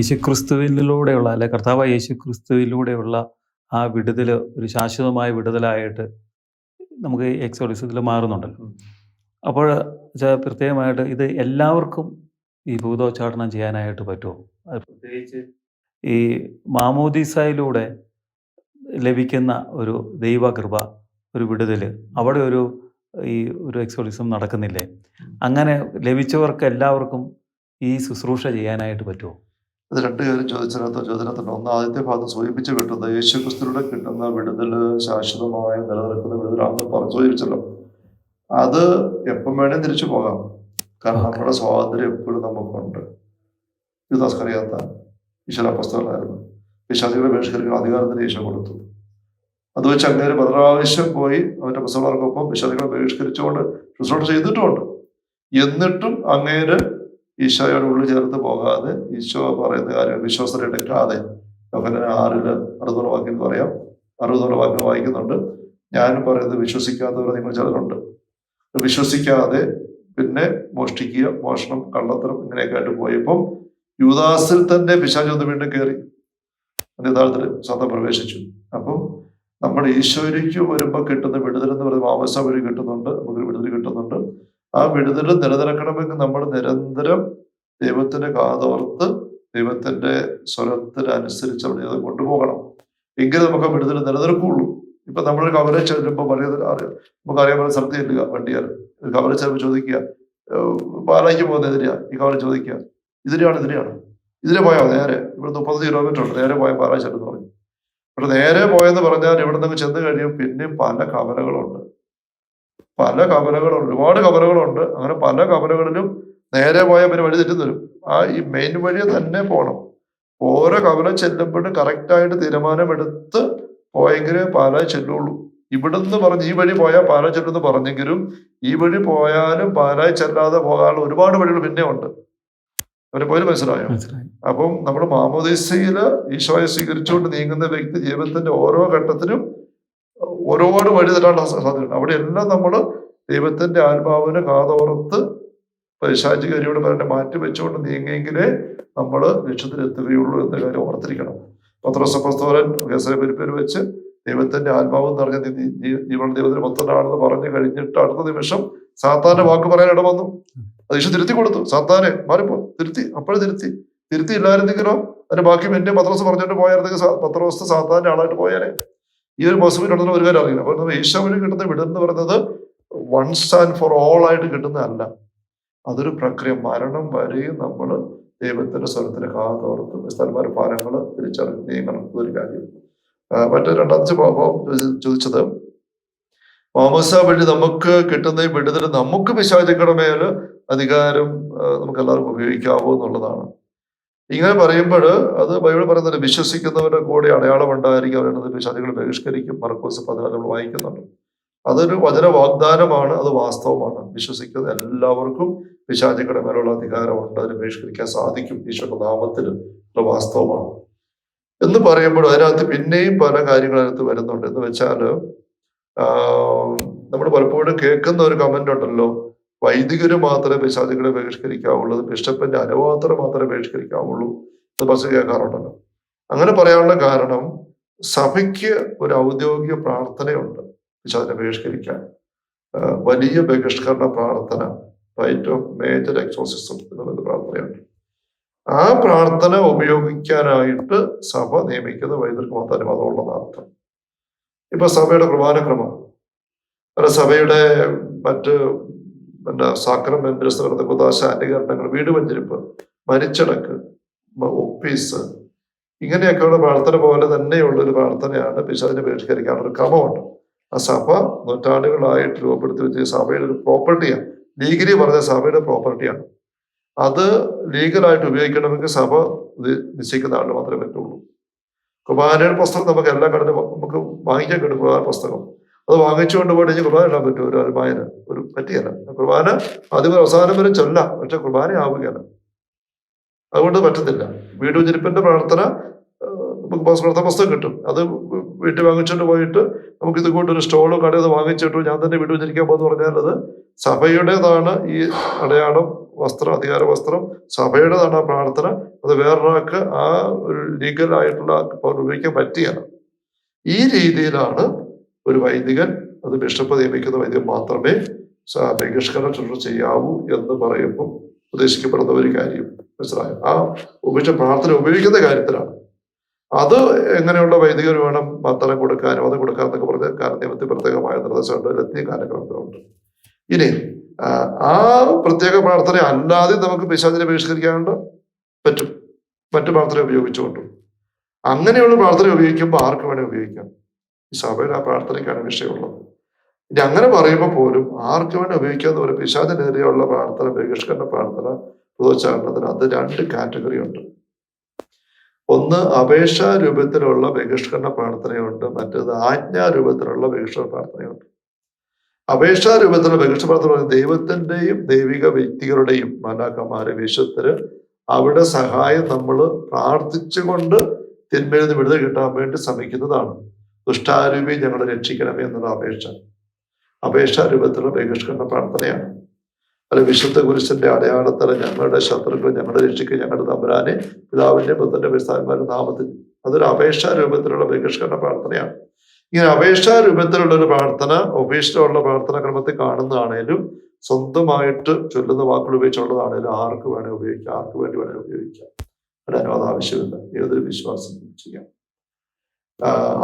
യേശുക്രിസ്തുവിലൂടെയുള്ള അല്ലെ കർത്താവ് യേശുക്രിസ്തുവിലൂടെയുള്ള ആ വിടുതൽ ഒരു ശാശ്വതമായ വിടുതലായിട്ട് നമുക്ക് എക്സോഡിസത്തിൽ മാറുന്നുണ്ടല്ലോ. അപ്പോൾ പ്രത്യേകമായിട്ട് ഇത് എല്ലാവർക്കും ഈ ഭൂതോച്ചാടനം ചെയ്യാനായിട്ട് പറ്റുമോ? അത് പ്രത്യേകിച്ച് ഈ മാമോദീസായിലൂടെ ലഭിക്കുന്ന ഒരു ദൈവകൃപ ഒരു വിടുതൽ അവിടെ ഒരു ഈ ഒരു എക്സോഡിസം നടക്കുന്നില്ലേ? അങ്ങനെ ലഭിച്ചവർക്ക് എല്ലാവർക്കും ഈ ശുശ്രൂഷ ചെയ്യാനായിട്ട് പറ്റുമോ? ഇത് രണ്ട് കാര്യം ചോദിച്ചതിനകത്ത് ചോദ്യത്തിനുണ്ട് ഒന്ന് ആദ്യത്തെ ഭാഗം സൂചിപ്പിച്ച് കിട്ടുന്നത് യേശു ക്രിസ്തുവിടെ കിട്ടുന്ന വിടുതൽ ശാശ്വതമായ നിലനിൽക്കുന്ന വിടുതലാണെന്ന് പറഞ്ഞു സൂചിപ്പിച്ചല്ലോ അത് എപ്പം വേണേലും തിരിച്ചു പോകാം. കാരണം നമ്മുടെ സ്വാതന്ത്ര്യം എപ്പോഴും നമുക്കുണ്ട്. യുദാസ്കറിയാത്ത ഈശ്വര പുസ്തകമായിരുന്നു വിശ്വാസികളെ ബഹിഷ്കരിക്കുന്ന അധികാരത്തിന് ഈശോ കൊടുത്തു. അത് വെച്ച് അങ്ങനെ പതിനാവശ്യം പോയി അവന്റെ പുസ്തകങ്ങൾക്കൊപ്പം വിശ്വാസികളെ ബഹിഷ്കരിച്ചുകൊണ്ട് ശുശ്രൂഷ ചെയ്തിട്ടുമുണ്ട്. എന്നിട്ടും അങ്ങേര് ഈശോയോട് ഉള്ളിൽ ചേർത്ത് പോകാതെ ഈശോ പറയുന്ന കാര്യം വിശ്വാസത്തെ എടുക്കാതെ യോഹന്നാൻ ആറിൽ അറുപതോളം വാക്യം എന്ന് പറയാം. അറുപതോളം വാക്യം വായിക്കുന്നുണ്ട്. ഞാനും പറയുന്നത് വിശ്വസിക്കാത്തവർ നിങ്ങൾ ചിലരുണ്ട്. വിശ്വസിക്കാതെ പിന്നെ മോഷ്ടിക്കുക മോഷണം കള്ളത്തരം ഇങ്ങനെയൊക്കെ ആയിട്ട് പോയപ്പം യുദാസിൽ തന്നെ പിശാച് ഒന്ന് വീണ്ടും കയറി യഥാർത്ഥത്തിൽ സ്വന്തം പ്രവേശിച്ചു. അപ്പം നമ്മുടെ ഈശോയിലേക്ക് വരുമ്പോൾ കിട്ടുന്ന വിടുതൽ എന്ന് പറയുന്നത് വഴി കിട്ടുന്നുണ്ട്. നമുക്ക് വിടുതൽ കിട്ടുന്നുണ്ട്. ആ വിടുതൽ നിലനിൽക്കണമെങ്കിൽ നമ്മൾ നിരന്തരം ദൈവത്തിന്റെ കാതോർത്ത് ദൈവത്തിന്റെ സ്വരത്തിനനുസരിച്ച് അവിടെ അത് കൊണ്ടുപോകണം. എങ്കിലും നമുക്ക് ആ വിടുതൽ നിലനിൽക്കുള്ളൂ. ഇപ്പൊ നമ്മൾ കവല ചെല്ലുമ്പോൾ വലിയ നമുക്ക് അറിയാൻ പറ്റുന്ന സ്ഥലത്ത് ചെല്ലുക വണ്ടിയാൽ. കവല ചെല്ലുമ്പോൾ ചോദിക്കുക പാലയ്ക്ക് പോകുന്ന എതിരെയാ? ഈ കവല ചോദിക്കുക ഇതിനെയാണ് ഇതിനെയാണ്. ഇതിനെ പോയാൽ നേരെ. ഇവിടെ മുപ്പത് കിലോമീറ്റർ ഉണ്ട്. നേരെ പോയാൽ പാലാ ചെല്ലുന്നു പറഞ്ഞു. ഇവിടെ നേരെ പോയെന്ന് പറഞ്ഞാൽ ഇവിടെ നിന്ന് ചെന്ന് കഴിയും പിന്നെയും പല കവലകളുണ്ട്. പല കവലകളുണ്ട് ഒരുപാട് കവലകളുണ്ട്. അങ്ങനെ പല കവലകളിലും നേരെ പോയാൽ പിന്നെ വഴി തെറ്റി തരും. ആ ഈ മെയിൻ വഴി തന്നെ പോകണം ഓരോ കവല ചെല്ലുമ്പോഴും കറക്റ്റായിട്ട് തീരുമാനമെടുത്ത് പോയെങ്കിലേ പാല ചെല്ലുള്ളൂ. ഇവിടുന്ന് പറഞ്ഞ് ഈ വഴി പോയാൽ പാല ചെല്ലുമെന്ന് പറഞ്ഞെങ്കിലും ഈ വഴി പോയാലും പാലായി ചെല്ലാതെ പോകാനുള്ള ഒരുപാട് വഴികൾ പിന്നെ ഉണ്ട്. അവരെ പോലും മനസ്സിലായി? അപ്പം നമ്മൾ മാമോദീസയിൽ ഈശോയെ സ്വീകരിച്ചുകൊണ്ട് നീങ്ങുന്ന വ്യക്തി ജീവിതത്തിന്റെ ഓരോ ഘട്ടത്തിലും ഒരുപാട് വഴി തരാനുള്ള സാധ്യതയുണ്ട്. അവിടെ എല്ലാം നമ്മൾ ദൈവത്തിന്റെ ആത്മാവിന് കാതോർത്ത് പൈശാചികരിയുടെ പറഞ്ഞ് മാറ്റി വെച്ചുകൊണ്ട് നീങ്ങിയെങ്കിലേ നമ്മൾ ലക്ഷ്യത്തിലെത്തുകയുള്ളൂ എന്ന കാര്യം ഓർത്തിരിക്കണം. പത്രോസപ്പസ്തോലൻ കേസരെ പെരുപ്പേര് വെച്ച് ദൈവത്തിന്റെ ആത്മാവ് പറഞ്ഞ ജീവൻ ദൈവത്തിന് പത്തനാണെന്ന് പറഞ്ഞു കഴിഞ്ഞിട്ട് അടുത്ത നിമിഷം സാത്താന്റെ വാക്ക് പറയാൻ ഇട വന്നു. അത് ഈശോ തിരുത്തി കൊടുത്തു. സാത്താനെ മാറിപ്പോ. തിരുത്തി അപ്പോഴും തിരുത്തി. തിരുത്തി ഇല്ലായിരുന്നെങ്കിലോ അതിന്റെ ബാക്കി എന്റെ പത്രോസ് പറഞ്ഞിട്ട് പോയായിരുന്നെങ്കിൽ പത്രോസ് സാത്താന്റെ ആളായിട്ട് പോയാലേ ഈ ഒരു ബോസുവിൽ ഉണ്ടെന്ന് ഒരു കാര്യം അറിയില്ല. അപ്പൊ ഈശോവിന് കിട്ടുന്ന വിടുന്ന് പറയുന്നത് വൺസ് ആൻഡ് ഫോർ ഓൾ ആയിട്ട് കിട്ടുന്നതല്ല. അതൊരു പ്രക്രിയ. മരണം വരെയും നമ്മൾ ദൈവത്തിന്റെ സ്വരത്തിന് കാതോർത്ത് സ്ഥലമാർ ഫലങ്ങൾ തിരിച്ചറിഞ്ഞ് നീങ്ങണം. ഒരു കാര്യം. മറ്റേ രണ്ടാമത്തെ പാപം ചോദിച്ചത് മാമസ വഴി നമുക്ക് കിട്ടുന്ന വിടുതൽ നമുക്ക് പിശാചുക്കളുടെ അധികാരം നമുക്ക് എല്ലാവർക്കും ഉപയോഗിക്കാവോ എന്നുള്ളതാണ്. ഇങ്ങനെ പറയുമ്പോൾ അത് ബൈബിൾ പറയുന്നത് വിശ്വസിക്കുന്നവരുടെ കൂടെ അടയാളം ഉണ്ടായിരിക്കും അവരുടെ പിശാചുകൾ ബഹിഷ്കരിക്കും. മർക്കോസ് പതിനാല് നമ്മൾ വായിക്കുന്നുണ്ട്. അതൊരു വചന വാഗ്ദാനമാണ് അത് വാസ്തവമാണ്. വിശ്വസിക്കുന്ന എല്ലാവർക്കും പിശാചുക്കളുടെ മേലുള്ള അധികാരമുണ്ട്. അതിനെ ബഹിഷ്കരിക്കാൻ സാധിക്കും. ഈശ്വര നാമത്തിൽ ഉള്ള വാസ്തവമാണ്. എന്ന് പറയുമ്പോൾ അതിനകത്ത് പിന്നെയും പല കാര്യങ്ങൾ അതിനകത്ത് വരുന്നുണ്ട്. എന്ന് വെച്ചാൽ നമ്മൾ പലപ്പോഴും കേൾക്കുന്ന ഒരു കമന്റ് ഉണ്ടല്ലോ. വൈദികര് മാത്രമേ പിശാചുകളെ ബഹിഷ്കരിക്കാവുള്ളൂ ബിഷപ്പിന്റെ അനുഭവത്തിന് മാത്രമേ ബഹിഷ്കരിക്കാവുള്ളൂ എന്ന് ബസ് കേൾക്കാറുണ്ടല്ലോ അങ്ങനെ പറയാനുള്ള കാരണം സഭയ്ക്ക് ഒരു ഔദ്യോഗിക പ്രാർത്ഥനയുണ്ട് പിശാചിനെ ബഹിഷ്കരിക്കാൻ. വലിയ ബഹിഷ്കരണ പ്രാർത്ഥന റൈറ്റ് ഓഫ് മേജർ എക്സോസിസം എന്നുള്ളൊരു പ്രാർത്ഥനയുണ്ട്. ആ പ്രാർത്ഥന ഉപയോഗിക്കാനായിട്ട് സഭ നിയമിക്കുന്ന വൈദ്യർക്ക് മാത്രം അതുള്ളതാണ് അർത്ഥം ഇപ്പൊ സഭയുടെ അല്ല സഭയുടെ മറ്റ് പിന്നെ സാക്രമെന്റ് കുദാശ അനുകരണങ്ങൾ വീട് വഞ്ചരിപ്പ് മരിച്ചടക്ക് ഒപ്പീസ് ഇങ്ങനെയൊക്കെയുള്ള പ്രാർത്ഥന പോലെ തന്നെയുള്ള ഒരു പ്രാർത്ഥനയാണ് പിശാദിനെ ബഹിഷ്കരിക്കാനുള്ള ഒരു ക്രമമുണ്ട്. ആ സഭ നൂറ്റാണ്ടുകളായിട്ട് രൂപപ്പെടുത്തി വെച്ച സഭയുടെ ഒരു പ്രോപ്പർട്ടിയാണ്. ലീഗലി പറഞ്ഞ സഭയുടെ പ്രോപ്പർട്ടിയാണ്. അത് ലീഗലായിട്ട് ഉപയോഗിക്കണമെങ്കിൽ സഭ നിശ്ചയിക്കുന്ന ആളിന് മാത്രമേ പറ്റുള്ളൂ. കുമാരയുടെ പുസ്തകം നമുക്ക് എല്ലാം കടന്ന് നമുക്ക് വാങ്ങിക്കാൻ കിട്ടും കുമാര പുസ്തകം. അത് വാങ്ങിച്ചുകൊണ്ട് പോയിട്ട് എനിക്ക് കുർബാന ഇടാൻ പറ്റും ഒരു അൽമായന് ഒരു പറ്റിയല്ല. കുർബാന ആദ്യം അവസാനം വരെ ചൊല്ലാം. പക്ഷെ കുർബാന ആവുകയല്ല. അതുകൊണ്ട് പറ്റത്തില്ല. വീട് വെഞ്ചരിപ്പിന്റെ പ്രാർത്ഥന നമുക്ക് പ്രാർത്ഥന പുസ്തകം കിട്ടും. അത് വീട്ടിൽ വാങ്ങിച്ചുകൊണ്ട് പോയിട്ട് നമുക്ക് ഇത് കൊണ്ട് ഒരു സ്റ്റോളോ കടയോ വാങ്ങിച്ചിട്ടു ഞാൻ തന്നെ വീട് വെഞ്ചരിക്കാൻ പോകുന്നു പറഞ്ഞാൽ അത് സഭയുടേതാണ് ഈ അടയാളം വസ്ത്രം അധികാര വസ്ത്രം. സഭയുടേതാണ് ആ പ്രാർത്ഥന. അത് വേറൊരാൾക്ക് ആ ഒരു ലീഗലായിട്ടുള്ള ഉപയോഗിക്കാൻ പറ്റിയാണ് ഈ രീതിയിലാണ് ഒരു വൈദികൻ അത് ബിഷപ്പ് നിയമിക്കുന്ന വൈദികൻ മാത്രമേ ബഹിഷ്കരണ ശുശ്രൂഷ ചെയ്യാവൂ എന്ന് പറയുമ്പോൾ ഉദ്ദേശിക്കപ്പെടുന്ന ഒരു കാര്യം. മനസ്സിലായോ? ആ ഉപേക്ഷ പ്രാർത്ഥന ഉപയോഗിക്കുന്ന കാര്യത്തിലാണ്. അത് എങ്ങനെയുള്ള വൈദികർ വേണം മത്തനം കൊടുക്കാനും അത് കൊടുക്കാന്നൊക്കെ പറഞ്ഞ കാരണം നിയമത്തിൽ പ്രത്യേകമായ നിർദ്ദേശമുണ്ട്. ലത്തീൻ കാലക്രമത്തിലുണ്ട്. ഇനി ആ, പ്രത്യേക പ്രാർത്ഥന അല്ലാതെ നമുക്ക് പിശാചിനെ ബഹിഷ്കരിക്കാണ്ട് പറ്റും. മറ്റു പ്രാർത്ഥന ഉപയോഗിച്ചുകൊണ്ടും. അങ്ങനെയുള്ള പ്രാർത്ഥന ഉപയോഗിക്കുമ്പോൾ ആർക്ക് വേണേൽ ഉപയോഗിക്കാം. സഭയുടെ ആ പ്രാർത്ഥനയ്ക്കാണ് വിഷയമുള്ളത്. ഇനി അങ്ങനെ പറയുമ്പോൾ പോലും ആർക്ക് വേണ്ടി ഉപയോഗിക്കാന്ന് പറയും. പിശാദിനെതിരെയുള്ള പ്രാർത്ഥന ബഹിഷ്കരണ പ്രാർത്ഥന പുതുച്ചാരണത്തിന് അത് രണ്ട് കാറ്റഗറി ഉണ്ട്. ഒന്ന് അപേക്ഷാ രൂപത്തിലുള്ള ബഹിഷ്കരണ പ്രാർത്ഥനയുണ്ട്. മറ്റേത് ആജ്ഞാ രൂപത്തിലുള്ള ബഹിഷ്കരണ പ്രാർത്ഥനയുണ്ട്. അപേക്ഷാ രൂപത്തിലുള്ള ബഹിഷ്കരണ പ്രാർത്ഥന ദൈവത്തിന്റെയും ദൈവിക വ്യക്തികളുടെയും മലാക്കന്മാരെ വിശുദ്ധര് അവിടെ സഹായം നമ്മൾ പ്രാർത്ഥിച്ചുകൊണ്ട് തിന്മയിൽ നിന്ന് വിടുതൽ കിട്ടാൻ വേണ്ടി ശ്രമിക്കുന്നതാണ്. ദുഷ്ടാരൂപി ഞങ്ങളെ രക്ഷിക്കണമേ എന്നുള്ള അപേക്ഷ. അപേക്ഷാ രൂപത്തിലുള്ള ബഹിഷ്കരണ പ്രാർത്ഥനയാണ്. അല്ല വിശുദ്ധ കുരിശന്റെ അടയാളത്തിൽ ഞങ്ങളുടെ ശത്രുക്കൾ ഞങ്ങളുടെ രക്ഷിക്കുക ഞങ്ങളുടെ തമ്പുരാനെ പിതാവിന്റെ പുത്രന്റെ വിസ്ഥാനന്മാരുടെ നാമത്തിൽ. അതൊരു അപേക്ഷാ രൂപത്തിലുള്ള ബഹിഷ്കരണ പ്രാർത്ഥനയാണ്. ഇങ്ങനെ അപേക്ഷാ രൂപത്തിലുള്ള ഒരു പ്രാർത്ഥന ഉപേക്ഷിച്ചുള്ള പ്രാർത്ഥന ക്രമത്തിൽ കാണുന്നതാണേലും സ്വന്തമായിട്ട് ചൊല്ലുന്ന വാക്കുകൾ ഉപയോഗിച്ചുള്ളതാണേലും ആർക്ക് വേണേൽ ഉപയോഗിക്കാം ആർക്ക് വേണ്ടി വേണേൽ ഉപയോഗിക്കാം. ഒരു അനുവാദം ആവശ്യമില്ല ഏതൊരു വിശ്വാസം ചെയ്യാം.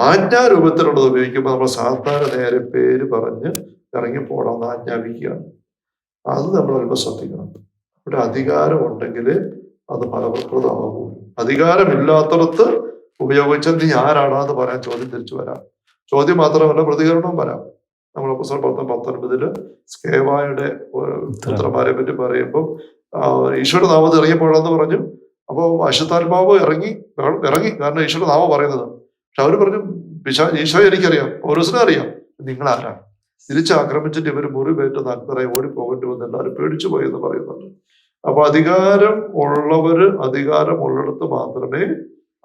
ആജ്ഞാരൂപത്തിലുള്ളത് ഉപയോഗിക്കുമ്പോൾ നമ്മൾ സാധാരണ നേരെ പേര് പറഞ്ഞ് ഇറങ്ങിപ്പോണമെന്ന് ആജ്ഞാപിക്കുകയാണ്. അത് നമ്മൾ അല്പം ശ്രദ്ധിക്കണം. ഇവിടെ അധികാരം ഉണ്ടെങ്കിൽ അത് ഫലപ്രദമാകൂ. അധികാരമില്ലാത്തടത്ത് ഉപയോഗിച്ച നീ എന്ന് പറയാൻ ചോദ്യം തിരിച്ചു വരാം. ചോദ്യം മാത്രമല്ല പ്രതികരണവും വരാം. നമ്മൾ പുസ്തകം പത്ത് പത്തൊൻപതിൽ സ്കേവായുടെ പുത്രന്മാരെ പറ്റി പറയുമ്പോൾ ഈശ്വര നാമത്തിൽ ഇറങ്ങിപ്പോഴാന്ന് പറഞ്ഞു. അപ്പോൾ അശുദ്ധാത്മാവ് ഇറങ്ങി ഇറങ്ങി. കാരണം ഈശ്വര നാമം പറയുന്നത് പക്ഷെ അവർ പറഞ്ഞു പിശാ ഈശോ എനിക്കറിയാം. ഓരോസിനും അറിയാം. നിങ്ങൾ ആരാണ് തിരിച്ചാക്രമിച്ചിട്ട് ഇവർ മുറിവേറ്റ് നഗ്നരായി ഓടിപ്പോകേണ്ടി വന്ന് എല്ലാവരും പേടിച്ചു പോയി എന്ന് പറയുന്നുണ്ട്. അപ്പൊ അധികാരം ഉള്ളവര് അധികാരം ഉള്ളിടത്ത് മാത്രമേ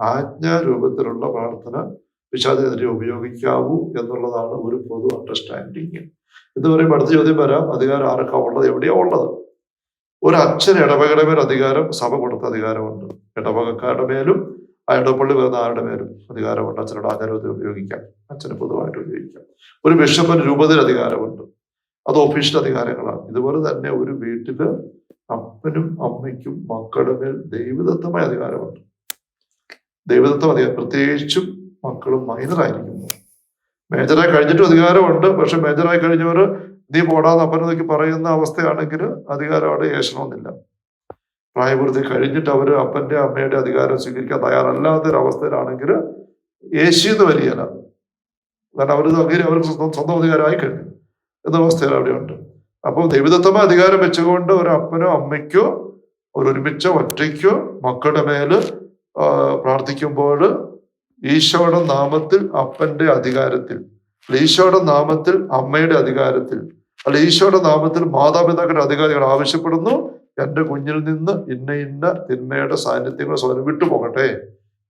ആജ്ഞാരൂപത്തിലുള്ള പ്രാർത്ഥന പിശാചിനെതിരെ ഉപയോഗിക്കാവൂ എന്നുള്ളതാണ് ഒരു പൊതു അണ്ടർസ്റ്റാൻഡിങ് എന്ന് പറയുമ്പോൾ അടുത്ത ചോദ്യം വരാം. അധികാരം ആർക്കാ ഉള്ളത്? എവിടെയാ ഉള്ളത്? ഒരു അച്ഛൻ ഇടവകയുടെ മേൽ അധികാരം സഭ കൊടുത്ത അധികാരമുണ്ട്. ഇടവകക്കാരുടെ മേലും ആ ഇടപ്പള്ളി വരുന്ന ആരുടെ പേരും അധികാരമുണ്ട്? അച്ഛനോട് ആചാരത്തിൽ ഉപയോഗിക്കാം. അച്ഛന് പൊതുവായിട്ട് ഉപയോഗിക്കാം. ഒരു ബിഷപ്പിന് രൂപത്തിൽ അധികാരമുണ്ട്. അത് ഒഫീഷ്യൽ അധികാരങ്ങളാണ്. ഇതുപോലെ തന്നെ ഒരു വീട്ടിൽ അപ്പനും അമ്മയ്ക്കും മക്കളുടെ മേൽ ദൈവദത്തമായ അധികാരമുണ്ട്. ദൈവദത്തം അധികാരം. പ്രത്യേകിച്ചും മക്കളും മൈനറായിരിക്കുന്നു മേജറായി കഴിഞ്ഞിട്ടും അധികാരമുണ്ട്. പക്ഷെ മേജറായി കഴിഞ്ഞവർ നീ പോടാന്ന് അപ്പനൊക്കെ പറയുന്ന അവസ്ഥയാണെങ്കിൽ അധികാരം അവിടെ ഏശണമെന്നില്ല. പ്രായപൂർത്തി കഴിഞ്ഞിട്ട് അവർ അപ്പന്റെ അമ്മയുടെ അധികാരം സ്വീകരിക്കാൻ തയ്യാറല്ലാത്ത ഒരു അവസ്ഥയിലാണെങ്കിൽ യേശുന്ന് വരികയില്ല കാരണം അവർ അങ്ങനെ അവർക്ക് സ്വന്തം സ്വന്തം അധികാരമായി കഴിഞ്ഞു. എന്ന അവസ്ഥയിൽ അവിടെയുണ്ട് അപ്പോൾ ദൈവദത്തമായ അധികാരം വെച്ചുകൊണ്ട് ഒരു അപ്പനോ അമ്മയ്ക്കോ ഒരു ഒരുമിച്ചോ ഒറ്റയ്ക്കോ മക്കളുടെ മേൽ പ്രാർത്ഥിക്കുമ്പോൾ ഈശോയുടെ നാമത്തിൽ അപ്പന്റെ അധികാരത്തിൽ ഈശോയുടെ നാമത്തിൽ അമ്മയുടെ അധികാരത്തിൽ അല്ല ഈശോയുടെ നാമത്തിൽ മാതാപിതാക്കളുടെ അധികാരികൾ ആവശ്യപ്പെടുന്നു. എന്റെ കുഞ്ഞിൽ നിന്ന് ഇന്ന ഇന്ന തിന്മയുടെ സാന്നിധ്യങ്ങൾ സ്വയം വിട്ടുപോകട്ടെ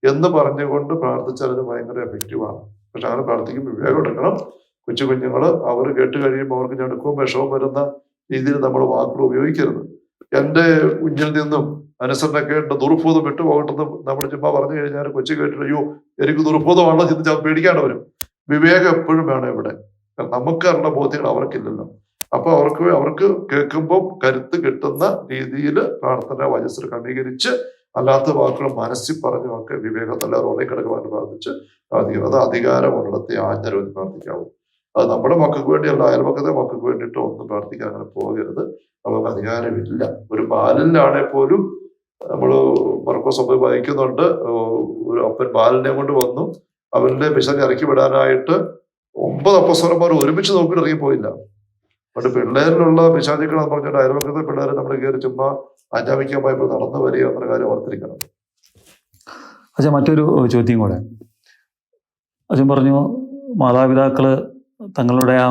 എന്ന് പറഞ്ഞുകൊണ്ട് പ്രാർത്ഥിച്ചാൽ അത് ഭയങ്കര എഫക്റ്റീവാണ് പക്ഷെ അങ്ങനെ പ്രാർത്ഥിക്കുമ്പോൾ വിവേകം എടുക്കണം. കൊച്ചു കുഞ്ഞുങ്ങൾ അവർ കേട്ട് കഴിയുമ്പോൾ അവർക്ക് ഞെടുക്കവും വിഷവും വരുന്ന രീതിയിൽ നമ്മൾ വാക്കുകൾ ഉപയോഗിക്കരുത്. എന്റെ കുഞ്ഞിൽ നിന്നും അനുസരണക്കേണ്ട ദുർബോധം വിട്ടുപോകട്ടെന്ന് നമ്മൾ ചുമ്മാ പറഞ്ഞു കഴിഞ്ഞാൽ കൊച്ചു കേട്ടിട്ട് അയ്യോ എനിക്ക് ദുർബോധമാണല്ലോ ചിന്തിച്ചാൽ പേടിക്കാണ്ട് വരും. വിവേകം എപ്പോഴും വേണം ഇവിടെ. നമുക്ക് അറിഞ്ഞ ബോധ്യങ്ങൾ അവർക്കില്ലല്ലോ. അപ്പൊ അവർക്ക് അവർക്ക് കേൾക്കുമ്പോൾ കരുത്ത് കിട്ടുന്ന രീതിയിൽ പ്രാർത്ഥന വയസ്സിൽ ക്രമീകരിച്ച് അല്ലാത്ത വാക്കുകൾ മനസ്സിൽ പറഞ്ഞുമൊക്കെ വിവേകത്തല്ല റോളിൽ കിടക്കുവാൻ പ്രാർത്ഥിച്ച് പ്രാർത്ഥിക്കും അത് അധികാരമുള്ളിടത്തെ ആജ്ഞരവധി പ്രാർത്ഥിക്കാവും. അത് നമ്മുടെ മക്കൾക്ക് വേണ്ടിയല്ല അയൽപക്കത്തെ മക്കൾക്ക് വേണ്ടിയിട്ട് ഒന്നും പ്രാർത്ഥിക്കാൻ അങ്ങനെ പോകരുത്. നമുക്ക് അധികാരമില്ല. ഒരു ബാലനിലാണെ പോലും നമ്മൾ മർക്കോസ് സമയം വായിക്കുന്നുണ്ട്. ഒരു അപ്പൻ ബാലനെ കൊണ്ട് വന്നു. അവന്റെ പിശാചെ ഇറക്കി വിടാനായിട്ട് ഒമ്പത് അപ്പസ്വരന്മാർ ഒരുമിച്ച് നോക്കിയിട്ട് ഇറങ്ങിപ്പോയില്ല പണ്ട് പിള്ളേരിലുള്ള പിശാചുക്കൾ എന്ന് പറഞ്ഞിട്ട് അയൽവക്കത്തെ പിള്ളേരെ നമ്മൾ കയറി ചുമ്മാ ആജ്ഞാപിക്കാൻ പോയപ്പോൾ നടന്നു വരിക എന്ന കാര്യം ഓർത്തിരിക്കണം. അച്ഛൻ മറ്റൊരു ചോദ്യം കൂടെ. അച്ഛൻ പറഞ്ഞു മാതാപിതാക്കൾ തങ്ങളുടെ ആ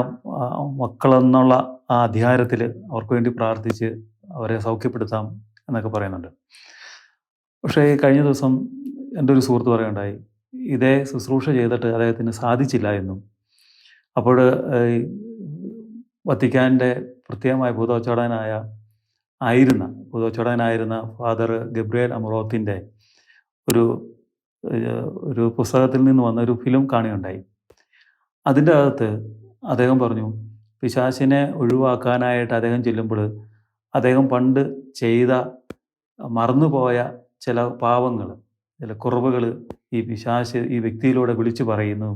മക്കളെന്നുള്ള ആ അധികാരത്തിൽ അവർക്ക് വേണ്ടി പ്രാർത്ഥിച്ച് അവരെ സൗഖ്യപ്പെടുത്താം എന്നൊക്കെ പറയുന്നുണ്ട്. പക്ഷേ കഴിഞ്ഞ ദിവസം എന്റെ ഒരു സുഹൃത്ത് പറയുണ്ടായി ഇതേ ശുശ്രൂഷ ചെയ്തിട്ട് അദ്ദേഹത്തിന് സാധിച്ചില്ല എന്നും. അപ്പോൾ വത്തിക്കാന്റെ പ്രത്യേകമായ ഭൂതോച്ചാടനായ ആയിരുന്ന പൊതുവച്ചടനായിരുന്ന ഫാദർ ഗബ്രിയേൽ അമറോത്തിന്റെ ഒരു ഒരു പുസ്തകത്തിൽ നിന്ന് വന്ന ഒരു ഫിലിം കാണുകയുണ്ടായി. അതിന്റെ അകത്ത് അദ്ദേഹം പറഞ്ഞു പിശാശിനെ ഒഴിവാക്കാനായിട്ട് അദ്ദേഹം ചെല്ലുമ്പോൾ അദ്ദേഹം പണ്ട് ചെയ്ത മറന്നുപോയ ചില പാവങ്ങൾ ചില കുറവുകൾ ഈ പിശാശ് ഈ വ്യക്തിയിലൂടെ വിളിച്ചു പറയുന്നു.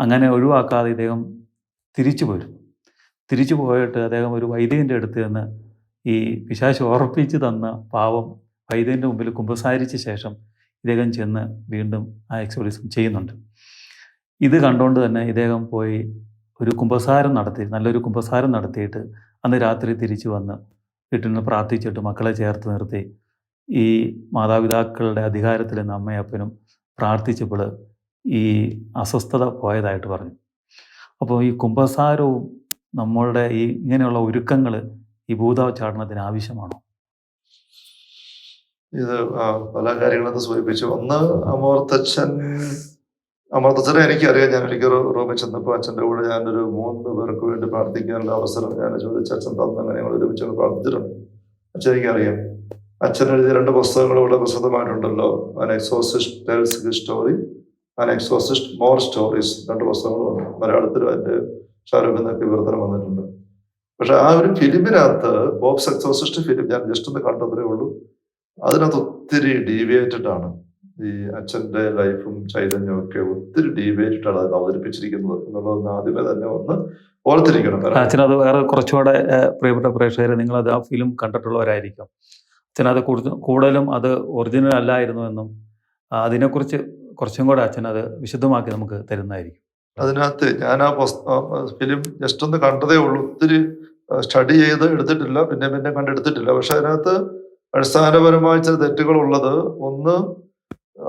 അങ്ങനെ ഒഴിവാക്കാതെ ഇദ്ദേഹം തിരിച്ചു പോരും തിരിച്ചു പോയിട്ട് അദ്ദേഹം ഒരു വൈദ്യന്റെ അടുത്ത് നിന്ന് ഈ പിശാച് ഉറപ്പിച്ച് തന്ന പാവം വൈദ്യന്റെ മുമ്പിൽ കുമ്പസാരിച്ച ശേഷം ഇദ്ദേഹം ചെന്ന് വീണ്ടും ആ എക്സോഡിസം ചെയ്യുന്നുണ്ട്. ഇത് കണ്ടുകൊണ്ട് തന്നെ ഇദ്ദേഹം പോയി ഒരു കുമ്പസാരം നടത്തി നല്ലൊരു കുമ്പസാരം നടത്തിയിട്ട് അന്ന് രാത്രി തിരിച്ചു വന്ന് വീട്ടിൽ നിന്ന് പ്രാർത്ഥിച്ചിട്ട് മക്കളെ ചേർത്ത് നിർത്തി. ഈ മാതാപിതാക്കളുടെ അധികാരത്തിൽ നിന്ന് അമ്മയപ്പനും പ്രാർത്ഥിച്ചപ്പോൾ ഈ അസ്വസ്ഥത പോയതായിട്ട് പറഞ്ഞു. അപ്പോൾ ഈ കുംഭസാരവും നമ്മളുടെ ഈ ഇങ്ങനെയുള്ള ഒരുക്കങ്ങൾ ഈ ഭൂതാവച്ചാടനത്തിന് ആവശ്യമാണോ? ഇത് പല കാര്യങ്ങളും സൂചിപ്പിച്ചു. ഒന്ന് അമർത്തച്ഛൻ അമർത്തച്ഛനെ എനിക്കറിയാം. ഞാൻ എനിക്ക് റൂമിൽ ചെന്നപ്പോൾ അച്ഛന്റെ കൂടെ ഞാനൊരു മൂന്ന് പേർക്ക് വേണ്ടി പ്രാർത്ഥിക്കാനുള്ള അവസരം ഞാൻ ചോദിച്ച. അച്ഛൻ തന്നെ അങ്ങനെ ഞങ്ങൾ ഒരുമിച്ച് പ്രാർത്ഥിച്ചിട്ടുണ്ട്. അച്ഛൻ എനിക്കറിയാം. അച്ഛൻ എഴുതിയ രണ്ട് പുസ്തകങ്ങൾ ഇവിടെ പ്രസിദ്ധമായിട്ടുണ്ടല്ലോ. An exorcist tells story an exorcist more stories രണ്ട് പുസ്തകങ്ങളുണ്ട്. മലയാളത്തിലും അതിന്റെ ഷാരൂഖ് എന്നൊക്കെ വിവർത്തനം വന്നിട്ടുണ്ട്. പക്ഷെ ആ ഒരു ഫിലിമിനകത്ത് ബോക്സ് എക്സോസിസ്റ്റ് ഫിലിം ഞാൻ ജസ്റ്റ് ഒന്ന് കണ്ടതേ ഉള്ളൂ. അതിനകത്ത് ഒത്തിരി ഡീവിയേറ്റഡ് ആണ്. ഈ അച്ഛന്റെ ലൈഫും ചൈതന്യവും ഒക്കെ ഒത്തിരി ഡീവിയേറ്റഡ് ആണ് അത് അവതരിപ്പിച്ചിരിക്കുന്നത് എന്നുള്ളത് ആദ്യമേ തന്നെ ഒന്ന് ഓർത്തിരിക്കണം. അച്ഛനത് വേറെ കുറച്ചുകൂടെ പ്രിയപ്പെട്ട പ്രേക്ഷകരെ നിങ്ങളത് ആ ഫിലിം കണ്ടിട്ടുള്ളവരായിരിക്കും. അച്ഛനത് കൂടുതലും അത് ഒറിജിനൽ അല്ലായിരുന്നു എന്നും അതിനെക്കുറിച്ച് കുറച്ചും കൂടെ അച്ഛനത് വിശദമാക്കി നമുക്ക് തരുന്നതായിരിക്കും. അതിനകത്ത് ഞാൻ ആ ഫിലിം ജസ്റ്റ് ഒന്ന് കണ്ടതേ ഉള്ളൂ. ഒത്തിരി സ്റ്റഡി ചെയ്ത് എടുത്തിട്ടില്ല. പിന്നെ പിന്നെ കണ്ടെടുത്തിട്ടില്ല. പക്ഷെ അതിനകത്ത് അടിസ്ഥാനപരമായ ചില തെറ്റുകളുള്ളത്. ഒന്ന്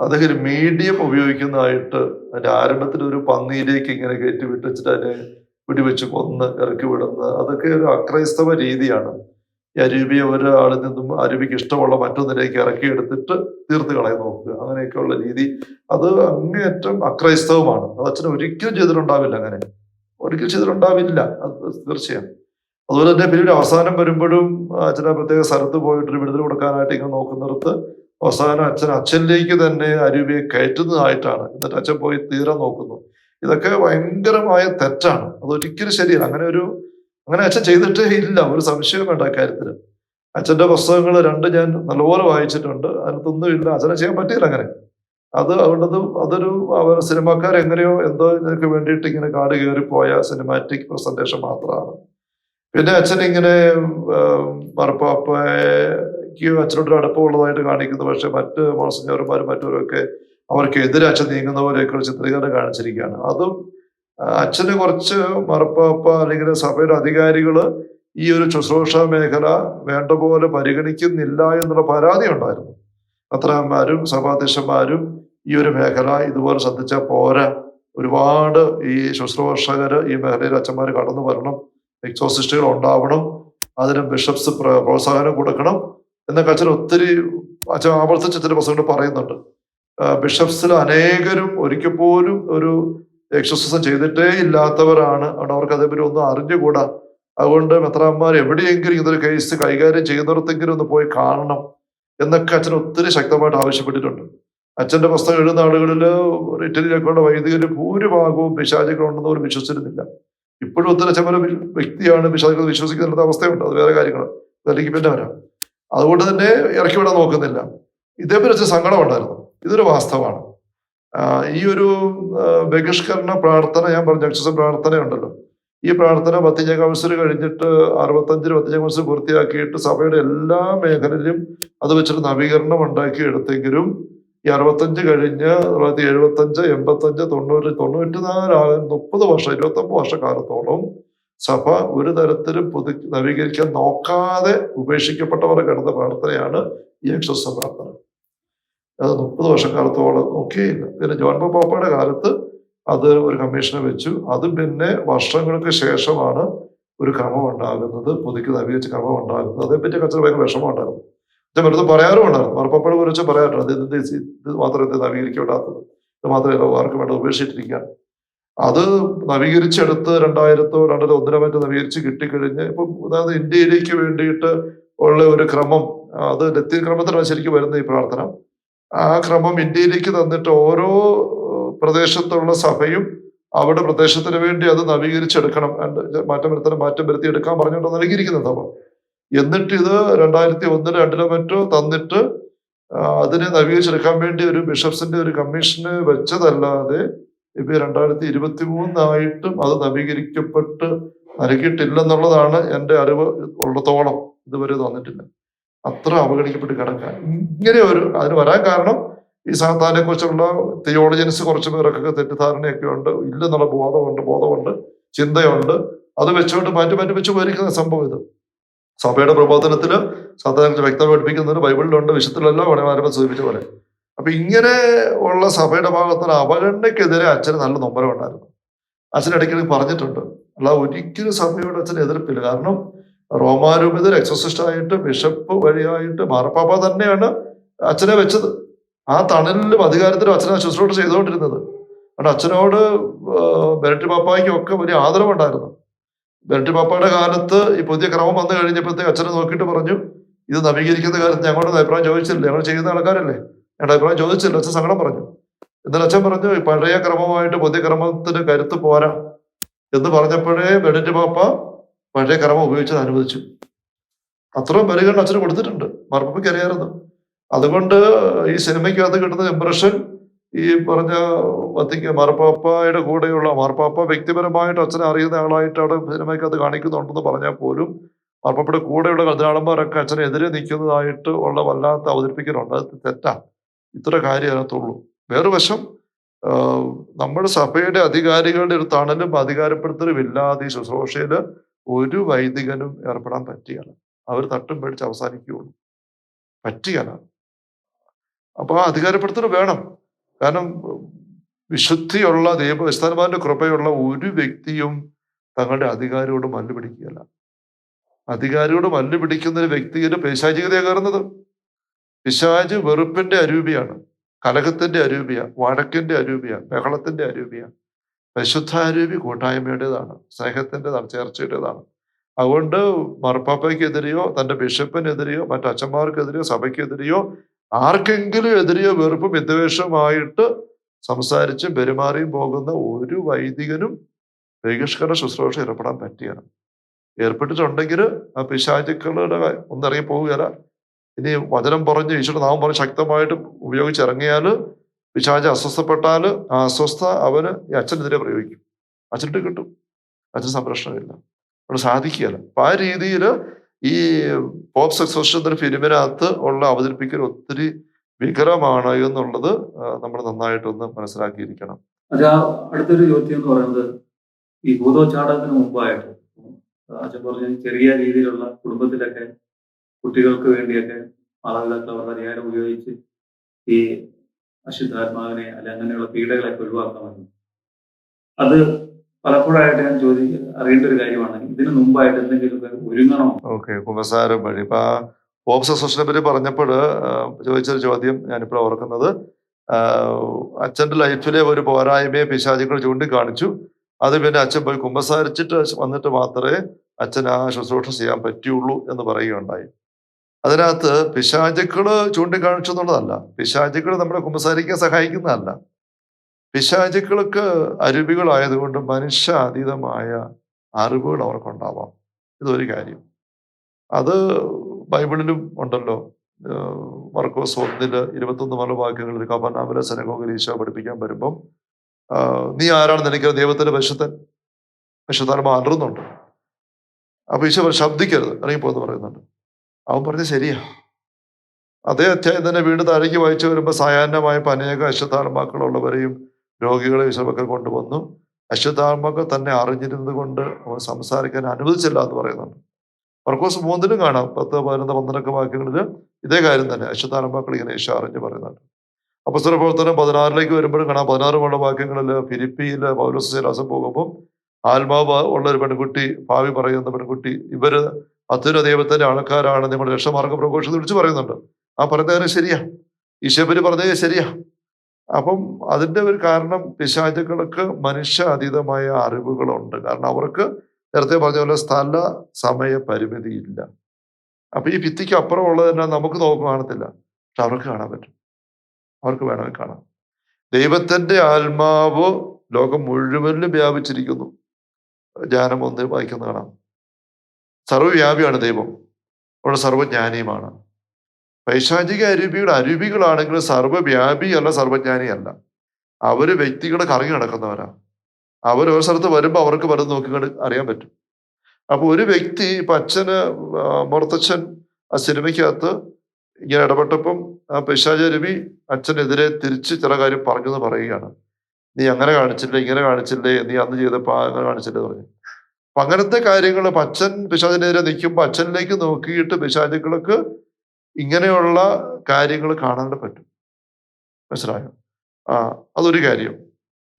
അദ്ദേഹം ഒരു മീഡിയം ഉപയോഗിക്കുന്നതായിട്ട് അതിന്റെ ആരംഭത്തിൽ ഒരു പന്നിയിലേക്ക് ഇങ്ങനെ കയറ്റി വിട്ടിച്ചിട്ട് അതിനെ പിടിവെച്ച് കൊന്ന് ഇറക്കി വിടുന്നത്. അതൊക്കെ ഒരു അക്രൈസ്തവ രീതിയാണ്. ഈ അരൂപിയെ ഒരാളിൽ നിന്നും അരൂപിക്ക് ഇഷ്ടമുള്ള മറ്റൊന്നിലേക്ക് ഇറക്കി എടുത്തിട്ട് തീർത്ത് കളയാൻ നോക്കുക. അങ്ങനെയൊക്കെയുള്ള രീതി. അത് അങ്ങേയറ്റം അക്രൈസ്തവമാണ്. അത് അച്ഛൻ ഒരിക്കലും ചെയ്തിട്ടുണ്ടാവില്ല അങ്ങനെ. ഒരിക്കലും ചെയ്തിട്ടുണ്ടാവില്ല. അത് തീർച്ചയാണ്. അതുപോലെ തന്നെ പിന്നീട് അവസാനം വരുമ്പോഴും അച്ഛൻ ആ പ്രത്യേക സ്ഥലത്ത് പോയിട്ട് വിടുതൽ കൊടുക്കാനായിട്ട് ഇങ്ങനെ നോക്കുന്നിടത്ത് അവസാനം അച്ഛൻ അച്ഛനിലേക്ക് തന്നെ അരുവിയെ കയറ്റുന്നതായിട്ടാണ്. എന്നിട്ട് അച്ഛൻ പോയി തീരെ നോക്കുന്നു. ഇതൊക്കെ ഭയങ്കരമായ തെറ്റാണ്. അതൊരിക്കലും ശരിയല്ല. അങ്ങനെ ഒരു അങ്ങനെ അച്ഛൻ ചെയ്തിട്ടേ ഇല്ല. ഒരു സംശയം വേണ്ട കാര്യത്തിൽ അച്ഛന്റെ പുസ്തകങ്ങൾ രണ്ട് ഞാൻ നല്ലപോലെ വായിച്ചിട്ടുണ്ട്. അതിനകത്തൊന്നും ഇല്ല. അച്ഛനെ ചെയ്യാൻ പറ്റിയില്ല അങ്ങനെ. അത് അതുകൊണ്ടത് അതൊരു അവർ സിനിമാക്കാർ എങ്ങനെയോ എന്തോ ഇതിനൊക്കെ വേണ്ടിയിട്ട് ഇങ്ങനെ കാട് പോയ സിനിമാറ്റിക് പ്രസന്റേഷൻ മാത്രമാണ്. പിന്നെ അച്ഛൻ ഇങ്ങനെ മറപ്പാപ്പയ്ക്ക് അച്ഛനോട് അടുപ്പമുള്ളതായിട്ട് കാണിക്കുന്നു. പക്ഷെ മറ്റ് മോൺസിഞ്ഞോർമാരും മറ്റവരൊക്കെ അവർക്ക് എതിരെ അച്ഛൻ നീങ്ങുന്ന പോലെയൊക്കെ ചിത്രീകരണം കാണിച്ചിരിക്കുകയാണ്. അതും അച്ഛന് കുറച്ച് മറപ്പാപ്പ അല്ലെങ്കിൽ സഭയുടെ അധികാരികൾ ഈ ഒരു ശുശ്രൂഷ മേഖല വേണ്ട പോലെ പരിഗണിക്കുന്നില്ല എന്നുള്ള പരാതി ഉണ്ടായിരുന്നു. അത്രമാരും സഭാധ്യക്ഷന്മാരും ഈ ഒരു മേഖല ഇതുപോലെ ശ്രദ്ധിച്ച പോരാ. ഒരുപാട് ഈ ശുശ്രൂഷകർ ഈ മേഖലയിൽ അച്ഛന്മാർ കടന്നു വരണം. എക്സോസിസ്റ്റുകൾ ഉണ്ടാവണം. അതിന് ബിഷപ്സ് പ്രോത്സാഹനം കൊടുക്കണം എന്നൊക്കെ അച്ഛൻ ഒത്തിരി അച്ഛൻ ആവർത്തിച്ച് ഇത്തിരി പ്രസംഗങ്ങൾ പറയുന്നുണ്ട്. ബിഷപ്സിൽ അനേകരും ഒരിക്കൽ പോലും ഒരു എക്സോസിസം ചെയ്തിട്ടേ ഇല്ലാത്തവരാണ്. അവിടെ അവർക്ക് അതേപറ്റി ഒന്നും അറിഞ്ഞുകൂടാ. അതുകൊണ്ട് മെത്രാന്മാർ എവിടെയെങ്കിലും ഇതൊരു കേസ് കൈകാര്യം ചെയ്യുന്നിടത്തെങ്കിലും ഒന്ന് പോയി കാണണം എന്നൊക്കെ അച്ഛൻ ഒത്തിരി ശക്തമായിട്ട് ആവശ്യപ്പെട്ടിട്ടുണ്ട്. അച്ഛന്റെ പുസ്തകം എഴുതുന്ന ആളുകളിൽ ഇറ്റലിയിലേക്കുള്ള വൈദികർ ഭൂരിഭാഗവും പിശാചികളുണ്ടെന്ന് അവർ വിശ്വസിച്ചിരുന്നില്ല. ഇപ്പോഴും ഒത്തിരി ചില വ്യക്തിയാണ് പിശാചികൾ വിശ്വസിക്കുന്ന അവസ്ഥയുണ്ട്. അത് വേറെ കാര്യങ്ങൾ അല്ലെങ്കിൽ പിന്നെ വരാം. അതുകൊണ്ട് തന്നെ ഇറക്കി വിടാൻ നോക്കുന്നില്ല. ഇതേപോലെ സങ്കടം ഉണ്ടായിരുന്നു. ഇതൊരു വാസ്തവമാണ്. ഈ ഒരു ബഹിഷ്കരണ പ്രാർത്ഥന ഞാൻ പറഞ്ഞ അക്ഷസ പ്രാർത്ഥന ഉണ്ടല്ലോ ഈ പ്രാർത്ഥന പത്തിഞ്ഞ കൗൺസിൽ കഴിഞ്ഞിട്ട് അറുപത്തഞ്ചിൽ പത്തിഞ്ഞ കൗൺസിൽ പൂർത്തിയാക്കിയിട്ട് സഭയുടെ എല്ലാ മേഖലയിലും അത് വെച്ചൊരു നവീകരണം ഉണ്ടാക്കി എടുത്തെങ്കിലും ഈ അറുപത്തഞ്ച് കഴിഞ്ഞ് തൊള്ളായിരത്തി എഴുപത്തഞ്ച് എൺപത്തഞ്ച് തൊണ്ണൂറ് തൊണ്ണൂറ്റിനാല് മുപ്പത് വർഷം ഇരുപത്തൊമ്പത് വർഷക്കാലത്തോളം സഭ ഒരു തരത്തിലും പുതു നവീകരിക്കാൻ നോക്കാതെ ഉപേക്ഷിക്കപ്പെട്ടവർ കിടന്ന പ്രാർത്ഥനയാണ് ഈ എക്സസ് പ്രാർത്ഥന. അത് മുപ്പത് വർഷക്കാലത്തോളം നോക്കിയില്ല പിന്നെ ജോൺ പാപ്പയുടെ കാലത്ത് അത് ഒരു കമ്മീഷനെ വെച്ചു. അതും പിന്നെ വർഷങ്ങൾക്ക് ശേഷമാണ് ഒരു ക്രമം ഉണ്ടാകുന്നത്. പുതുക്കി നവീകരിച്ച ക്രമം ഉണ്ടാകുന്നത്. അതേപ്പറ്റി കച്ചറ ഭയങ്കര വിഷമം ഉണ്ടായിരുന്നു. അച്ഛൻ വെറുതെ പറയാറും ഉണ്ടായിരുന്നു. മറപ്പപ്പയുടെ കുറിച്ച് പറയാറുണ്ട്. ഇതിന്റെ ഇത് മാത്രമേ മാത്രം ഇത് നവീകരിക്കപ്പെടാത്തത്? ഇത് മാത്രമേ ആർക്കും വേണ്ട ഉപേക്ഷിച്ചിട്ടിരിക്കുകയാണ് അത് നവീകരിച്ചെടുത്ത് രണ്ടായിരത്തോ രണ്ടര ഒന്നര മറ്റോ നവീകരിച്ച് കിട്ടിക്കഴിഞ്ഞ് ഇപ്പം അതായത് ഇന്ത്യയിലേക്ക് വേണ്ടിയിട്ട് ഉള്ള ഒരു ക്രമം അത് ലത്തീൻ ക്രമത്തിലാണ് ശരിക്കും ഈ പ്രാർത്ഥന. ആ ക്രമം ഇന്ത്യയിലേക്ക് തന്നിട്ട് ഓരോ പ്രദേശത്തുള്ള സഭയും അവിടെ പ്രദേശത്തിന് വേണ്ടി അത് നവീകരിച്ചെടുക്കണം മാറ്റം വരുത്തണം മാറ്റം വരുത്തി എടുക്കാൻ പറഞ്ഞുകൊണ്ട് നൽകിയിരിക്കുന്നത് സഭ എന്നിട്ട് ഇത് രണ്ടായിരത്തി ഒന്നിൽ രണ്ടിലോ മറ്റോ തന്നിട്ട് അതിനെ നവീകരിച്ചെടുക്കാൻ വേണ്ടി ഒരു ബിഷപ്സിന്റെ ഒരു കമ്മീഷന് വെച്ചതല്ലാതെ ഇപ്പൊ രണ്ടായിരത്തി ഇരുപത്തി മൂന്നായിട്ടും അത് നവീകരിക്കപ്പെട്ട് നൽകിയിട്ടില്ലെന്നുള്ളതാണ് എന്റെ അറിവ് ഉള്ളത്തോളം ഇതുവരെ തന്നിട്ടില്ല. അത്ര അവഗണിക്കപ്പെട്ട് കിടക്കുക. ഇങ്ങനെ ഒരു അതിന് വരാൻ കാരണം ഈ സാത്താനെ കുറിച്ചുള്ള തിയോളജൻസ് കുറച്ച് പേർക്കൊക്കെ തെറ്റിദ്ധാരണയൊക്കെ ഉണ്ട്. ഇല്ലെന്നുള്ള ബോധമുണ്ട് ബോധമുണ്ട് ചിന്തയുണ്ട്. അത് വെച്ചുകൊണ്ട് മാറ്റി മാറ്റി വെച്ച് പോയിരിക്കുന്ന സംഭവം ഇത്. സഭയുടെ പ്രബോധനത്തിൽ സാധാരണ വ്യക്തമായി പഠിപ്പിക്കുന്നത് ബൈബിളിലുണ്ട് വിശുദ്ധത്തിലല്ല ഉടനെ സൂചിപ്പിച്ച പോലെ. അപ്പൊ ഇങ്ങനെ ഉള്ള സഭയുടെ ഭാഗത്തുള്ള അവഗണനയ്ക്കെതിരെ അച്ഛന് നല്ല നൊമ്പരം ഉണ്ടായിരുന്നു. അച്ഛൻ ഇടയ്ക്കിടയ്ക്ക് പറഞ്ഞിട്ടുണ്ട് അല്ല ഒരിക്കലും സഭയോട് അച്ഛൻ എതിർപ്പില്ല. കാരണം റോമാരൂപിതർ എക്സസിസ്റ്റായിട്ട് ബിഷപ്പ് വഴിയായിട്ട് മാർപ്പാപ്പ തന്നെയാണ് അച്ഛനെ വെച്ചത്. ആ തണലിലും അധികാരത്തിലും അച്ഛനെ ശുശ്രൂഷ ചെയ്തുകൊണ്ടിരുന്നത്. അവിടെ അച്ഛനോട് ബെരട്ടി പാപ്പായ്ക്കും ഒക്കെ വലിയ ആദരവുണ്ടായിരുന്നു. ബെരട്ടി പാപ്പയുടെ കാലത്ത് ഈ പുതിയ ക്രമം വന്നു കഴിഞ്ഞപ്പോഴത്തേക്ക് അച്ഛനെ നോക്കിയിട്ട് പറഞ്ഞു ഇത് നവീകരിക്കുന്ന കാര്യത്തിൽ ഞങ്ങളുടെ അഭിപ്രായം ചോദിച്ചില്ല. ഞങ്ങൾ ചെയ്യുന്ന ആൾക്കാരല്ലേ? ഞങ്ങളുടെ അഭിപ്രായം ചോദിച്ചില്ല. അച്ഛൻ സങ്കടം പറഞ്ഞു. എന്നാൽ അച്ഛൻ പറഞ്ഞു പഴയ ക്രമമായിട്ട് പുതിയ ക്രമത്തിന് കരുത്ത് പോരാ. എന്ന് പറഞ്ഞപ്പോഴേ ബെനറ്റ് പാപ്പ പഴയ കർമ്മം ഉപയോഗിച്ചത് അനുവദിച്ചു. അത്രയും പരിഗണന അച്ഛന് കൊടുത്തിട്ടുണ്ട്. മാർപ്പാപ്പയ്ക്ക് അറിയാമായിരുന്നു അതുകൊണ്ട് ഈ സിനിമയ്ക്കകത്ത് കിട്ടുന്ന ഇംപ്രഷൻ ഈ പറഞ്ഞ വത്തിക്ക് മാർപ്പാപ്പയുടെ കൂടെയുള്ള മാർപ്പാപ്പ വ്യക്തിപരമായിട്ട് അച്ഛനെ അറിയുന്ന ആളായിട്ടാണ് സിനിമയ്ക്കകത്ത് കാണിക്കുന്നുണ്ടെന്ന് പറഞ്ഞാൽ പോലും മാർപ്പാപ്പയുടെ കൂടെയുള്ള കഥയാളന്മാരൊക്കെ അച്ഛനെ എതിരെ നിൽക്കുന്നതായിട്ട് ഉള്ള വല്ലാത്ത അവതരിപ്പിക്കലുണ്ട്. അത് തെറ്റാ. ഇത്ര കാര്യം അതിനകത്തുള്ളൂ. വേറെ വശം നമ്മുടെ സഭയുടെ അധികാരികളുടെ ഒരു തണലും അധികാരപ്പെടുത്തലും ഇല്ലാതെ ഈ ഒരു വൈദികനും ഏർപ്പെടാൻ പറ്റിയാണ് അവർ തട്ടും പേടിച്ച് അവസാനിക്കുകയുള്ളൂ. പറ്റിയല്ല. അപ്പൊ ആ അധികാരപ്പെടുത്തൽ വേണം. കാരണം വിശുദ്ധിയുള്ള ദൈവസ്ഥാനമാന്റെ കൃപയുള്ള ഒരു വ്യക്തിയും തങ്ങളുടെ അധികാരിയോട് മല്ലു പിടിക്കുകയല്ല. അധികാരിയോട് മല്ലു പിടിക്കുന്ന ഒരു വ്യക്തിയുടെ പേശാചികതയാണ് കയറുന്നത്. പിശാജ് വെറുപ്പിന്റെ അരൂപിയാണ്. കലഹത്തിന്റെ അരൂപിയ. വഴക്കിന്റെ അരൂപിയ. ബഹളത്തിന്റെ അരൂപിയ. പരിശുദ്ധാരൂപി കൂട്ടായ്മയുടേതാണ് സ്നേഹത്തിന്റെതാണ് ചേർച്ചയുടേതാണ്. അതുകൊണ്ട് മർപ്പാപ്പയ്ക്കെതിരെയോ തന്റെ ബിഷപ്പിനെതിരെയോ മറ്റു അച്ഛന്മാർക്കെതിരെയോ സഭയ്ക്കെതിരെയോ ആർക്കെങ്കിലും എതിരെയോ വെറുപ്പും വിദ്വേഷമായിട്ട് സംസാരിച്ചും പെരുമാറിയും പോകുന്ന ഒരു വൈദികനും ബഹിഷ്കരണ ശുശ്രൂഷ ഏർപ്പെടാൻ പറ്റിയാണ് ഏർപ്പെട്ടിട്ടുണ്ടെങ്കിൽ ആ പിശാചുക്കളുടെ ഒന്നിറങ്ങി പോവുകയല്ല ഇനി വചനം പറഞ്ഞ് ഈശ്വര നാമം പറഞ്ഞ് ശക്തമായിട്ട് ഉപയോഗിച്ചിറങ്ങിയാൽ പിശാച് അസ്വസ്ഥപ്പെട്ടാൽ ആ അസ്വസ്ഥ അവന് ഈ അച്ഛനെതിരെ പ്രയോഗിക്കും. അച്ഛനിട്ട് കിട്ടും. അച്ഛൻ സംരക്ഷണമില്ല. അവിടെ സാധിക്കുകയല്ല. അപ്പം ആ രീതിയിൽ ഈ പോപ്പ് എന്ന ഫിലിമിനകത്ത് ഉള്ള അവതരിപ്പിക്കൽ ഒത്തിരി വികരമാണ് എന്നുള്ളത് നമ്മൾ നന്നായിട്ടൊന്ന് മനസ്സിലാക്കിയിരിക്കണം. അടുത്തൊരു ചോദ്യം എന്ന് പറയുന്നത് ഈ ഭൂതോച്ചാടനത്തിന് മുമ്പായിട്ട് അച്ഛൻ പറഞ്ഞ ചെറിയ രീതിയിലുള്ള കുടുംബത്തിലൊക്കെ കുട്ടികൾക്ക് വേണ്ടിയൊക്കെ മാതാപിതാക്കൾ അവരുടെ അധികാരം ഉപയോഗിച്ച് ഈ അശുദ്ധാത്മാവിനെ അല്ലെ അങ്ങനെയുള്ള പീഡകളൊക്കെ ഒഴിവാക്കാമെന്ന് അത് പലപ്പോഴായിട്ട് ഞാൻ ചോദി അറിയേണ്ട ഒരു കാര്യമാണ്. ഇതിനു മുമ്പായിട്ട് എന്തെങ്കിലുമൊക്കെ ഒരുങ്ങണോ? ഓക്കെ കുമ്പസാരം വഴി. സക്സസിനെ പറ്റി പറഞ്ഞപ്പോൾ ചോദിച്ചൊരു ചോദ്യം ഞാനിപ്പോൾ ഓർക്കുന്നത്. അച്ഛന്റെ ലൈഫിലെ ഒരു പോരായ്മയെ പിശാചുക്കൾ ചൂണ്ടിക്കാണിച്ചു. അത് പിന്നെ അച്ഛൻ പോയി കുമ്പസാരിച്ചിട്ട് വന്നിട്ട് മാത്രമേ അച്ഛൻ ആ ശുശ്രൂഷ ചെയ്യാൻ പറ്റുള്ളൂ എന്ന് പറയുകയുണ്ടായി. അതിനകത്ത് പിശാചുക്കൾ ചൂണ്ടിക്കാണിച്ചു എന്നുള്ളതല്ല. പിശാചുക്കൾ നമ്മുടെ കുമ്പസാരിക്കാൻ സഹായിക്കുന്നതല്ല. പിശാചുക്കൾക്ക് അരുവികളായതുകൊണ്ട് മനുഷ്യാതീതമായ അറിവുകൾ അവർക്കുണ്ടാവാം. ഇതൊരു കാര്യം. അത് ബൈബിളിലും ഉണ്ടല്ലോ. മർക്കോസ് ഒന്നിൽ ഇരുപത്തൊന്ന് മല വാക്യങ്ങളിൽ ഈശോ പഠിപ്പിക്കാൻ വരുമ്പം നീ ആരാണെന്ന് എനിക്ക് ദൈവത്തിന്റെ പരിശുദ്ധൻ. പരിശുദ്ധാത്മ അലറുന്നുണ്ട്. അപ്പൊ ഈശോ ശബ്ദിക്കരുത്. ഇറങ്ങിപ്പോന്ന് പറയുന്നുണ്ട്. അവൻ പറഞ്ഞ് ശരിയാ. അതേ അധ്യായം തന്നെ വീണ്ടും താഴേക്ക് വായിച്ചു വരുമ്പോൾ സായാഹ്നമായപ്പോൾ അനേക അശ്വത്ഥാർമാക്കളുള്ളവരെയും രോഗികളെ വിശ്രമക്കൾ കൊണ്ടുവന്നു. അശ്വത്ഥാർമാക്കൾ തന്നെ അറിഞ്ഞിരുന്നത് കൊണ്ട് അവൻ സംസാരിക്കാൻ അനുവദിച്ചില്ല എന്ന് പറയുന്നുണ്ട്. മർക്കോസ് മൂന്നിനും കാണാം. പത്ത് പതിനൊന്ന് പന്ത്രണ്ടൊക്കെ വാക്യങ്ങളിൽ ഇതേ കാര്യം തന്നെ അശ്വത്ഥാർമാക്കൾ ഇങ്ങനെ യേശു അറിഞ്ഞ് പറയുന്നുണ്ട്. അപ്പസ്തല പ്രവർത്തനം പതിനാറിലേക്ക് വരുമ്പോഴും കാണാം. പതിനാറ് ഉള്ള വാക്യങ്ങളിൽ ഫിലിപ്പിയിൽ പൗലോസ് ശിലാസം പോകുമ്പോൾ ആത്മാവ് ഉള്ള ഒരു പെൺകുട്ടി ഭാവി പറയുന്ന പെൺകുട്ടി ഇവർ അത്യുര ദൈവത്തിന്റെ ആൾക്കാരാണ്. നിങ്ങളുടെ രക്ഷമാർഗ പ്രഘോഷത്തിൽ വിളിച്ചു പറയുന്നുണ്ട്. ആ പറഞ്ഞതിന് ശരിയാ. ഈശോപര് പറഞ്ഞത് ശരിയാ. അപ്പം അതിന്റെ ഒരു കാരണം പിശാചുക്കൾക്ക് മനുഷ്യ അതീതമായ അറിവുകളുണ്ട്. കാരണം അവർക്ക് നേരത്തെ പറഞ്ഞ പോലെ സ്ഥല സമയ പരിമിതിയില്ല അപ്പൊ ഈ ഭിത്തിക്ക് അപ്പുറം ഉള്ളത് തന്നെ നമുക്ക് നോക്കും കാണത്തില്ല. പക്ഷെ അവർക്ക് കാണാൻ പറ്റും. അവർക്ക് വേണമെങ്കിൽ കാണാം. ദൈവത്തിന്റെ ആത്മാവ് ലോകം മുഴുവനിലും വ്യാപിച്ചിരിക്കുന്നു. ജ്ഞാനം ഒന്ന് വായിക്കുന്ന കാണാം. സർവവ്യാപിയാണ് ദൈവം. അവിടെ സർവജ്ഞാനിയുമാണ് പൈശാചിക അരൂപികൾ അരൂപികളാണെങ്കിൽ സർവജ്ഞാനി അല്ല. അവർ വ്യക്തികളെ കറങ്ങി നടക്കുന്നവരാണ് അവർ ഒരു സ്ഥലത്ത് വരുമ്പോൾ അവർക്ക് വരും നോക്കിക്കൊണ്ട് അറിയാൻ പറ്റും. അപ്പോൾ ഒരു വ്യക്തി ഇപ്പൊ അച്ഛന് മുറത്തച്ഛൻ ആ സിനിമയ്ക്കകത്ത് ഇങ്ങനെ ഇടപെട്ടപ്പം ആ പിശാചരവി അച്ഛനെതിരെ തിരിച്ച് ചില കാര്യം പറഞ്ഞു എന്ന് പറയുകയാണ്. നീ അങ്ങനെ കാണിച്ചില്ലേ ഇങ്ങനെ കാണിച്ചില്ലേ നീ അന്ന് ചെയ്തപ്പോ അങ്ങനെ കാണിച്ചില്ലേ പറഞ്ഞു. അപ്പൊ അങ്ങനത്തെ കാര്യങ്ങൾ അച്ഛൻ പിശാചിനെതിരെ നിൽക്കുമ്പോൾ അച്ഛനിലേക്ക് നോക്കിയിട്ട് പിശാചുകൾക്ക് ഇങ്ങനെയുള്ള കാര്യങ്ങൾ കാണാൻ പറ്റും. മനസ്സിലായോ? ആ അതൊരു കാര്യം.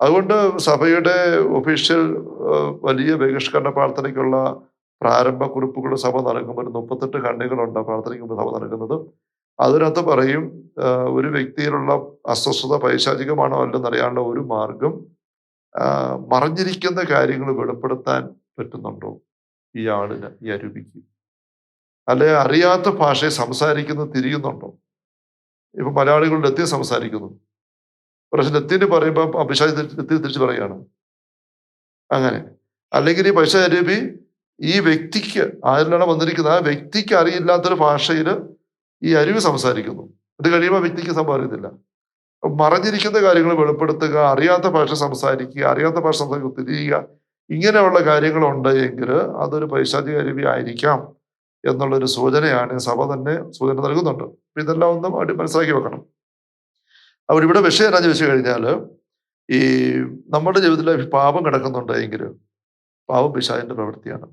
അതുകൊണ്ട് സഭയുടെ ഒഫീഷ്യൽ വലിയ ബഹിഷ്കരണ പ്രാർത്ഥനയ്ക്കുള്ള പ്രാരംഭ കുറിപ്പുകൾ സഭ നൽകുമ്പോൾ മുപ്പത്തെട്ട് കണ്ണികളുണ്ട് പ്രാർത്ഥനയ്ക്കുമ്പോൾ സഭ നൽകുന്നത് അതിനകത്ത് പറയും ഒരു വ്യക്തിയിലുള്ള അസ്വസ്ഥത പൈശാചികമാണോ അല്ലെന്നറിയാനുള്ള ഒരു മാർഗം മറഞ്ഞിരിക്കുന്ന കാര്യങ്ങൾ വെളിപ്പെടുത്താൻ പറ്റുന്നുണ്ടോ? ഈ ആളിന് ഈ അരൂപിക്ക് അല്ലെ അറിയാത്ത ഭാഷയെ സംസാരിക്കുന്നത് തിരിയുന്നുണ്ടോ? ഇപ്പൊ മലയാളികൾ ലത്തീൻ സംസാരിക്കുന്നു. പക്ഷെ ലത്തീന് പറയുമ്പോൾ അഭിഷാജ് ലത്തീൻ തിരിച്ച് പറയുകയാണ്. അങ്ങനെ. അല്ലെങ്കിൽ ഈ പൈസ അരൂപി ഈ വ്യക്തിക്ക് ആരിലാണ് വന്നിരിക്കുന്നത്? ആ വ്യക്തിക്ക് അറിയില്ലാത്തൊരു ഭാഷയിൽ ഈ അരുവി സംസാരിക്കുന്നു. അത് കഴിയുമ്പോൾ വ്യക്തിക്ക് സംഭവിക്കുന്നില്ല മറഞ്ഞിരിക്കുന്ന കാര്യങ്ങൾ വെളിപ്പെടുത്തുക അറിയാത്ത ഭാഷ സംസാരിക്കുക അറിയാത്ത ഭാഷ സംസാരിക്കുക തിരിയുക ഇങ്ങനെയുള്ള കാര്യങ്ങളുണ്ട് എങ്കിൽ അതൊരു പൈശാചിക ആയിരിക്കാം എന്നുള്ളൊരു സൂചനയാണ് സഭ തന്നെ സൂചന നൽകുന്നുണ്ട്. ഇതെല്ലാം ഒന്നും അവർ മനസ്സിലാക്കി വെക്കണം. അവർ ഇവിടെ വിഷയം എന്നാന്ന് ചോദിച്ചു കഴിഞ്ഞാൽ ഈ നമ്മുടെ ജീവിതത്തിൽ പാപം കിടക്കുന്നുണ്ട് എങ്കിൽ പാപം പിശാചിന്റെ പ്രവൃത്തിയാണ്.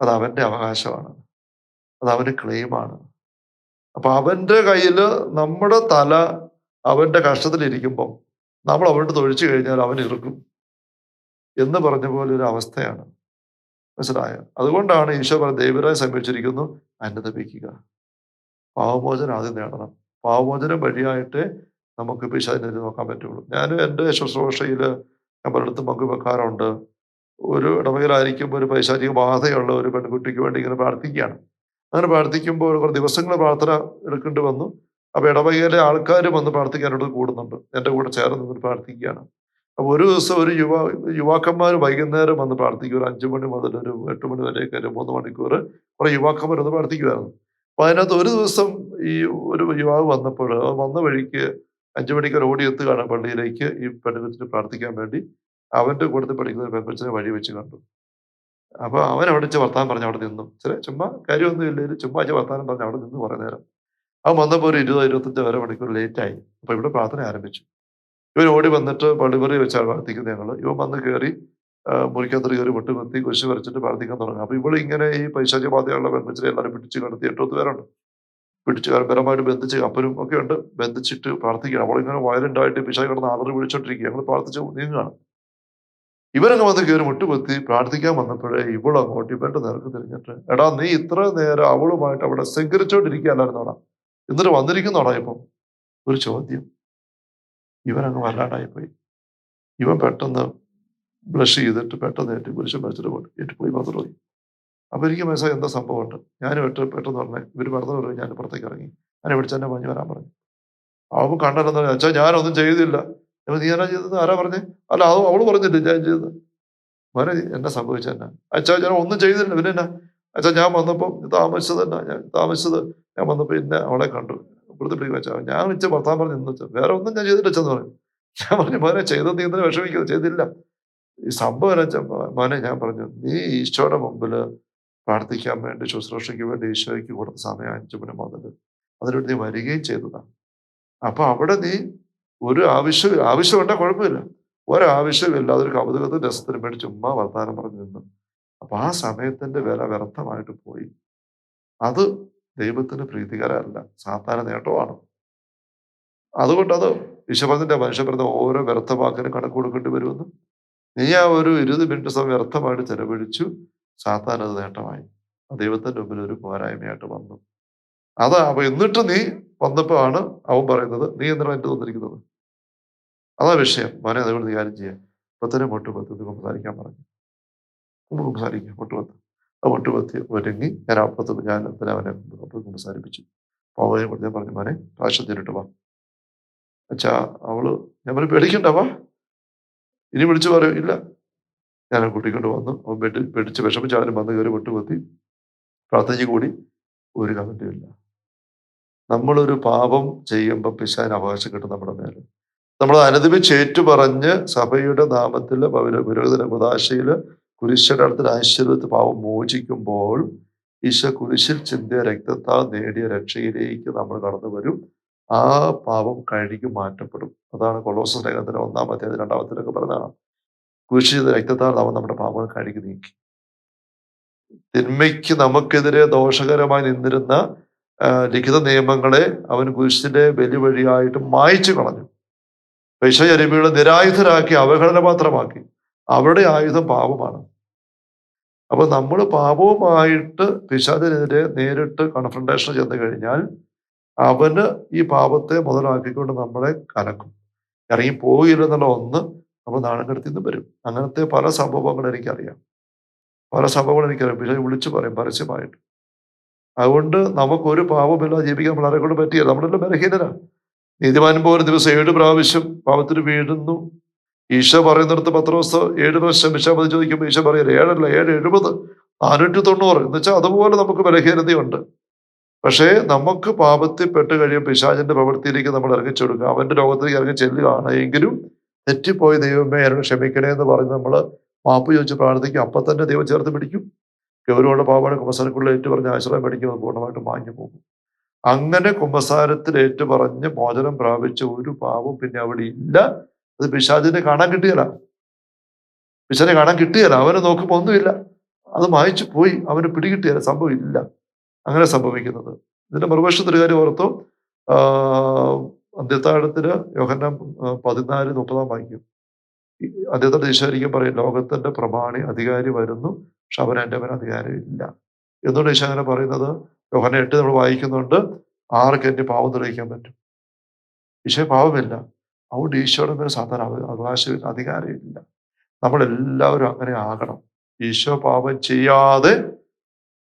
അത് അവന്റെ അവകാശമാണ്. അത് അവന്റെ ക്ലെയിമാണ്. അപ്പൊ അവന്റെ കയ്യിൽ നമ്മുടെ തല അവന്റെ കഷ്ടത്തിലിരിക്കുമ്പം നമ്മൾ അവന്റെ തൊഴിച്ചു കഴിഞ്ഞാൽ അവൻ ഇറുക്കും. എന്ന് പറഞ്ഞ പോലെ ഒരു അവസ്ഥയാണ്. മനസ്സിലായോ? അതുകൊണ്ടാണ് ഈശോ പറഞ്ഞ ദൈവരായി സമീപിച്ചിരിക്കുന്നു അനുദപിക്കുക പാവമോചനം ആദ്യം നേടണം. പാവമോചനം വഴിയായിട്ട് നമുക്ക് പിശാചിനെതിരെ നോക്കാൻ പറ്റുള്ളൂ. ഞാനും എന്റെ ശുശ്രൂഷയിൽ ഞാൻ പലയിടത്തും പങ്കുവെക്കാറുണ്ട്. ഒരു ഇടവകയിലായിരിക്കുമ്പോൾ ഒരു പൈശാചിക ബാധയുള്ള ഒരു പെൺകുട്ടിക്ക് വേണ്ടി ഇങ്ങനെ പ്രാർത്ഥിക്കുകയാണ്. അങ്ങനെ പ്രാർത്ഥിക്കുമ്പോൾ കുറേ ദിവസങ്ങൾ പ്രാർത്ഥന എടുക്കേണ്ടി വന്നു. അപ്പോൾ ഇടവകയിലെ ആൾക്കാർ വന്ന് പ്രാർത്ഥിക്കാനോട് കൂടുന്നുണ്ട്. എന്റെ കൂടെ ചേർന്ന് നിന്ന് പ്രാർത്ഥിക്കുകയാണ്. അപ്പൊ ഒരു ദിവസം ഒരു യുവാ യുവാക്കന്മാർ വൈകുന്നേരം വന്ന് പ്രാർത്ഥിക്കും. ഒരു അഞ്ചു മണി മുതൽ ഒരു എട്ട് മണി വരെയൊക്കെ ഒരു മൂന്ന് മണിക്കൂർ കുറേ യുവാക്കന്മാർ വന്ന് പ്രാർത്ഥിക്കുമായിരുന്നു അപ്പൊ അതിനകത്ത് ഒരു ദിവസം ഈ ഒരു യുവാവ് വന്നപ്പോൾ വന്ന വഴിക്ക് അഞ്ചു മണിക്ക് ഒരു ഓടി എത്തുകയാണ് പള്ളിയിലേക്ക് ഈ പെൺകുച്ചിന് പ്രാർത്ഥിക്കാൻ വേണ്ടി അവന്റെ കൂട്ടത്തിൽ പഠിക്കുന്ന ഒരു പെൺകുച്ചിനെ വഴി വെച്ച് കണ്ടു. അപ്പോൾ അവൻ അവിടെ വെച്ച് വർത്താനം പറഞ്ഞ് അവിടെ നിന്നു. ചില ചുമ്മാ കാര്യമൊന്നും ഇല്ലെങ്കിൽ ചുമ്മാ വെച്ച് വർത്താനം പറഞ്ഞ് അവിടെ നിന്ന് കുറെ നേരം. അവൻ വന്നപ്പോൾ ഒരു ഇരുപത് ഇരുപത്തഞ്ച് വരെ മണിക്കൂർ ലേറ്റായി ആയി. അപ്പൊ ഇവിടെ പ്രാർത്ഥന ആരംഭിച്ചു. ഇവൻ ഓടി വന്നിട്ട് പള്ളിമുറി വെച്ചാണ് പ്രാർത്ഥിക്കുന്നത് ഞങ്ങൾ ഇവൻ വന്ന് കയറി മുറിക്കകത്ത് കയറി പൊട്ട് കുത്തി കുരിശ് വരച്ചിട്ട് പ്രാർത്ഥിക്കാൻ തുടങ്ങി. അപ്പൊ ഇവിടെ ഇങ്ങനെ ഈ പൈശാചബാധയുള്ള ബന്ധിച്ച് എല്ലാവരും പിടിച്ച് കടത്തി എട്ടൊത്ത് പേരുണ്ട്. പിടിച്ച് പരമായിട്ട് ബന്ധിച്ച് അപ്പനും ഒക്കെ ഉണ്ട്. ബന്ധിച്ചിട്ട് പ്രാർത്ഥിക്കണം. അവളിങ്ങനെ വയലന്റ് ആയിട്ട് പിശാച് കിടന്ന് ആളറി വിളിച്ചോണ്ടിരിക്കുക. ഞങ്ങൾ പ്രാർത്ഥിച്ച് നീങ്ങുകയാണ്. ഇവരങ്ങ് വന്ന് കയറി മുട്ടുപൊത്തി പ്രാർത്ഥിക്കാൻ വന്നപ്പോഴേ ഇവൾ അങ്ങോട്ട് ഇവന്റെ നേർക്ക് തിരിഞ്ഞിട്ട് എടാ നീ ഇത്ര നേരം അവളുമായിട്ട് അവിടെ സ്വീകരിച്ചോണ്ടിരിക്കുകയല്ലായിരുന്നോടാ എന്നിട്ട് വന്നിരിക്കുന്നോടാ ഇപ്പം? ഒരു ചോദ്യം. ഇവനങ്ങ് വല്ലാണ്ടായിപ്പോയി. ഇവൻ പെട്ടെന്ന് ബ്ലഷ് ചെയ്തിട്ട് പെട്ടെന്ന് ഏറ്റവും കുരിശം വരച്ചിട്ട് പോയി ഏറ്റു പോയി മാത്രമായി അപ്പൊ എനിക്ക് മനസ്സിലായി എന്താ സംഭവമുണ്ട്? ഞാൻ പെട്ട് പെട്ടെന്ന് പറഞ്ഞേ ഇവർ മറന്നു പറഞ്ഞു ഞാൻ പുറത്തേക്ക് ഇറങ്ങി. ഞാൻ വിളിച്ച് എന്നെ പറഞ്ഞു വരാൻ പറഞ്ഞു. അവൻ കണ്ടല്ലെന്ന് പറഞ്ഞു അച്ഛാ ഞാനൊന്നും ചെയ്തില്ല. നീ എന്നാ ചെയ്തത്? ആരാ പറഞ്ഞേ? അല്ല അത് അവൾ പറഞ്ഞില്ല ഞാൻ ചെയ്തത്. മോനെ എന്നെ സംഭവിച്ച തന്നെ അച്ഛാ ഞാൻ ഒന്നും ചെയ്തില്ല. പിന്നെ എന്നാ? അച്ഛാ ഞാൻ വന്നപ്പോൾ താമസിച്ചത് തന്നെ ഞാൻ താമസിച്ചത്? ഞാൻ വന്നപ്പോൾ പിന്നെ അവളെ കണ്ടു. ഇവിടുത്തെ പിടിക്കുക വെച്ചാൽ ഞാൻ വെച്ച് ഭർത്താൻ പറഞ്ഞു എന്ന് വെച്ചാൽ വേറെ ഒന്നും ഞാൻ ചെയ്തിട്ട് വെച്ചെന്ന് പറഞ്ഞു. ഞാൻ പറഞ്ഞു മോനെ ചെയ്തത് നീ വിഷമിക്കുന്നത് ചെയ്തില്ല. ഈ സംഭവം എന്ന് വെച്ചാൽ മോനെ ഞാൻ പറഞ്ഞു നീ ഈശോയുടെ മുമ്പിൽ പ്രാർത്ഥിക്കാൻ വേണ്ടി ശുശ്രൂഷയ്ക്ക് വേണ്ടി ഈശോയ്ക്ക് കൊടുത്ത സമയം അഞ്ചു മണി മുതൽ അതിനുവേണ്ടി നീ വരികയും ചെയ്തതാണ് അപ്പൊ അവിടെ നീ ഒരു ആവശ്യം ആവശ്യമുണ്ടെ കുഴപ്പമില്ല. ഒരാവശ്യമില്ലാതെ ഒരു കൗതുകത്തിന് രസത്തിന് വേണ്ടി ചുമ്മാ വർത്താനം പറഞ്ഞു നിന്നു. അപ്പൊ ആ സമയത്തിന്റെ വില വ്യർത്ഥമായിട്ട് പോയി. അത് ദൈവത്തിന് പ്രീതികരമല്ല സാത്താന നേട്ടമാണ്. അതുകൊണ്ട് അത് വിശ്വപത്തിന്റെ മനുഷ്യപ്രദ ഓരോ വ്യർത്ഥവാക്കിനും കണക്ക് കൊടുക്കേണ്ടി വരുമെന്ന് നീ ആ ഒരു ഇരുപത് മിനിറ്റ് സമയം വ്യർത്ഥമായിട്ട് ചെലവഴിച്ചു സാത്താൻ അത് നേട്ടമായി. ദൈവത്തിന്റെ മുമ്പിൽ ഒരു പോരായ്മയായിട്ട് വന്നു. അതാ അപ്പൊ എന്നിട്ട് നീ വന്നപ്പോ ആണ് അവൻ പറയുന്നത് നീ എന്തിനാ എന്റെ തന്നിരിക്കുന്നത് അതാ വിഷയം. മോനെ അതുകൊണ്ട് നീ കാര്യം ചെയ്യാം. ഇപ്പൊ തന്നെ സംസാരിക്കാൻ പറഞ്ഞു. സംസാരിക്കാം മുട്ടുപത്ത് അത് ഒട്ടുപത്തി ഒരുങ്ങി ഞാൻ അപ്പുറത്ത് ഞാൻ പിന്നെ അവനെ അപ്പുറത്ത് സാരിപ്പിച്ചു അപ്പോൾ കൊണ്ട് ഞാൻ പറഞ്ഞു മോനെ പ്രാവശ്യത്തിനിട്ട് വാ. അച്ഛാ അവൾ ഞാൻ പറഞ്ഞു പേടിക്കണ്ട വാ. ഇനി വിളിച്ചു പറയും ഇല്ല. ഞാൻ കൂട്ടിക്കൊണ്ട് വന്നു. അവൻ പെട്ടി പേടിച്ച് വിഷമിച്ച് അവന് വന്ന് കയറി വിട്ടുപത്തി പ്രാർത്ഥിച്ച് കൂടി ഒരു കമന്റും ഇല്ല. നമ്മളൊരു പാപം ചെയ്യുമ്പോൾ പിശാൻ അവകാശം കിട്ടും നമ്മുടെ മേലെ. നമ്മൾ അനുദപിച്ച് ഏറ്റുപറഞ്ഞ് സഭയുടെ നാമത്തിൽ പുരോഹിതന കുതാശയിൽ കുരിശയുടെ അടുത്ത് ആശ്ചര്യത്തിൽ പാവം മോചിക്കുമ്പോൾ ഈശോ കുരിശിൽ ചിന്തിയ രക്തത്താൽ നേടിയ രക്ഷയിലേക്ക് നമ്മൾ കടന്നു വരും. ആ പാപം കഴുകി മാറ്റപ്പെടും. അതാണ് കൊളോസ രംഗത്തിന്റെ ഒന്നാം അധ്യായം രണ്ടാമത്തിലൊക്കെ പറഞ്ഞതാണ്. കുരിശിൽ രക്തത്താൽ നമ്മൾ നമ്മുടെ പാപങ്ങൾ കഴുകി നീക്കി. തിന്മയ്ക്ക് നമുക്കെതിരെ ദോഷകരമായി നിന്നിരുന്ന ലിഖിത നിയമങ്ങളെ അവൻ കുരിശിന്റെ ബലി വഴിയായിട്ട് മായച്ചു കളഞ്ഞു. വിഷയരമികളെ നിരായുധരാക്കി അവഹേളനപാത്രമാക്കി അവരുടെ ആയുധം പാപമാണ്. അപ്പൊ നമ്മൾ പാപവുമായിട്ട് പിശാചിനെതിരെ നേരിട്ട് കൺഫ്രണ്ടേഷൻ ചെന്ന് കഴിഞ്ഞാൽ അവന് ഈ പാപത്തെ മുതലാക്കിക്കൊണ്ട് നമ്മളെ കലക്കും. ഇറങ്ങി പോയില്ലെന്നുള്ള ഒന്ന് നമ്മൾ നാണം കെടുത്തി നിന്ന് വരും. അങ്ങനത്തെ പല സംഭവങ്ങളും എനിക്കറിയാം. പല സംഭവങ്ങളും എനിക്കറിയാം. പിശാജ് വിളിച്ചു പറയും പരസ്യമായിട്ട്. അതുകൊണ്ട് നമുക്കൊരു പാപമില്ലാതെ ജീവിക്കാൻ വളരെ കൊണ്ട് പറ്റിയ നമ്മളെല്ലാം ബലഹീനരാ. നീതിമാൻ പോലെ ദിവസം ഏഴ് പ്രാവശ്യം പാപത്തിന് വീഴുന്നു. ഈശോ പറയുന്നിടത്ത് പത്ത് ദിവസം ഏഴ് പ്രാവശ്യം വിശാപതി ചോദിക്കുമ്പോൾ ഈശോ പറയില്ല ഏഴല്ല ഏഴ് എഴുപത്? നാനൂറ്റി തൊണ്ണൂറ്. എന്ന് വെച്ചാൽ അതുപോലെ നമുക്ക് ബലഹീനതയുണ്ട്. പക്ഷേ നമുക്ക് പാപത്തിൽ പെട്ട് കഴിയും പിശാചിന്റെ പ്രവൃത്തിയിലേക്ക് നമ്മൾ ഇറങ്ങിച്ചെടുക്കുക അവന്റെ ലോകത്തിലേക്ക് ഇറങ്ങി ചെല്ലുകയാണ് എങ്കിലും തെറ്റിപ്പോയി ദൈവമേ എന്നെ ക്ഷമിക്കണേ എന്ന് പറഞ്ഞ് നമ്മൾ മാപ്പ് ചോദിച്ച് പ്രാർത്ഥിക്കും. അപ്പം തന്നെ ദൈവം ചേർത്ത് പിടിക്കും. ഗൗരവമുള്ള പാപമാണ് കുമ്പസാരക്കുള്ള ഏറ്റു പറഞ്ഞ് ആശ്രയം പഠിക്കും അത് പൂർണമായിട്ട് മാഞ്ഞു പോകും. അങ്ങനെ കുമ്പസാരത്തിൽ ഏറ്റു പറഞ്ഞ് മോചനം പ്രാപിച്ച ഒരു പാപം പിന്നെ അവിടെ ഇല്ല. അത് പിശാചിനെ കാണാൻ കിട്ടിയല്ല പിശാനെ കാണാൻ കിട്ടിയല്ല അവനെ നോക്കുമ്പോൾ ഒന്നുമില്ല. അത് മായച്ചു പോയി. അവന് പിടികിട്ടിയല്ല സംഭവം ഇല്ല. അങ്ങനെ സംഭവിക്കുന്നത്. ഇതിന്റെ മറുപക്ഷത്തൊരു കാര്യം ഓർത്തു. അന്ത്യത്താഴത്തിന് യോഹന്നാൻ ആ, പതിനാല് മുപ്പതാം വായിക്കും. അദ്ദേഹത്തിന്റെ ഈശോരിക്കും പറയും ലോകത്തിന്റെ പ്രമാണി അധികാരി വരുന്നു. പക്ഷെ അവൻ എന്റെ അവൻ അധികാരം ഇല്ല. എന്തുകൊണ്ട് ഈശോ അങ്ങനെ പറയുന്നത്? യോഹന എട്ട് നമ്മൾ വായിക്കുന്നുണ്ട് ആർക്ക് എന്റെ പാവം തെളിയിക്കാൻ പറ്റും? ഈശോ പാവമില്ല അതുകൊണ്ട് ഈശോയുടെ മേൽ സാധാരണ അവകാശ അധികാരമില്ല. നമ്മളെല്ലാവരും അങ്ങനെ ആകണം. ഈശോ പാപം ചെയ്യാതെ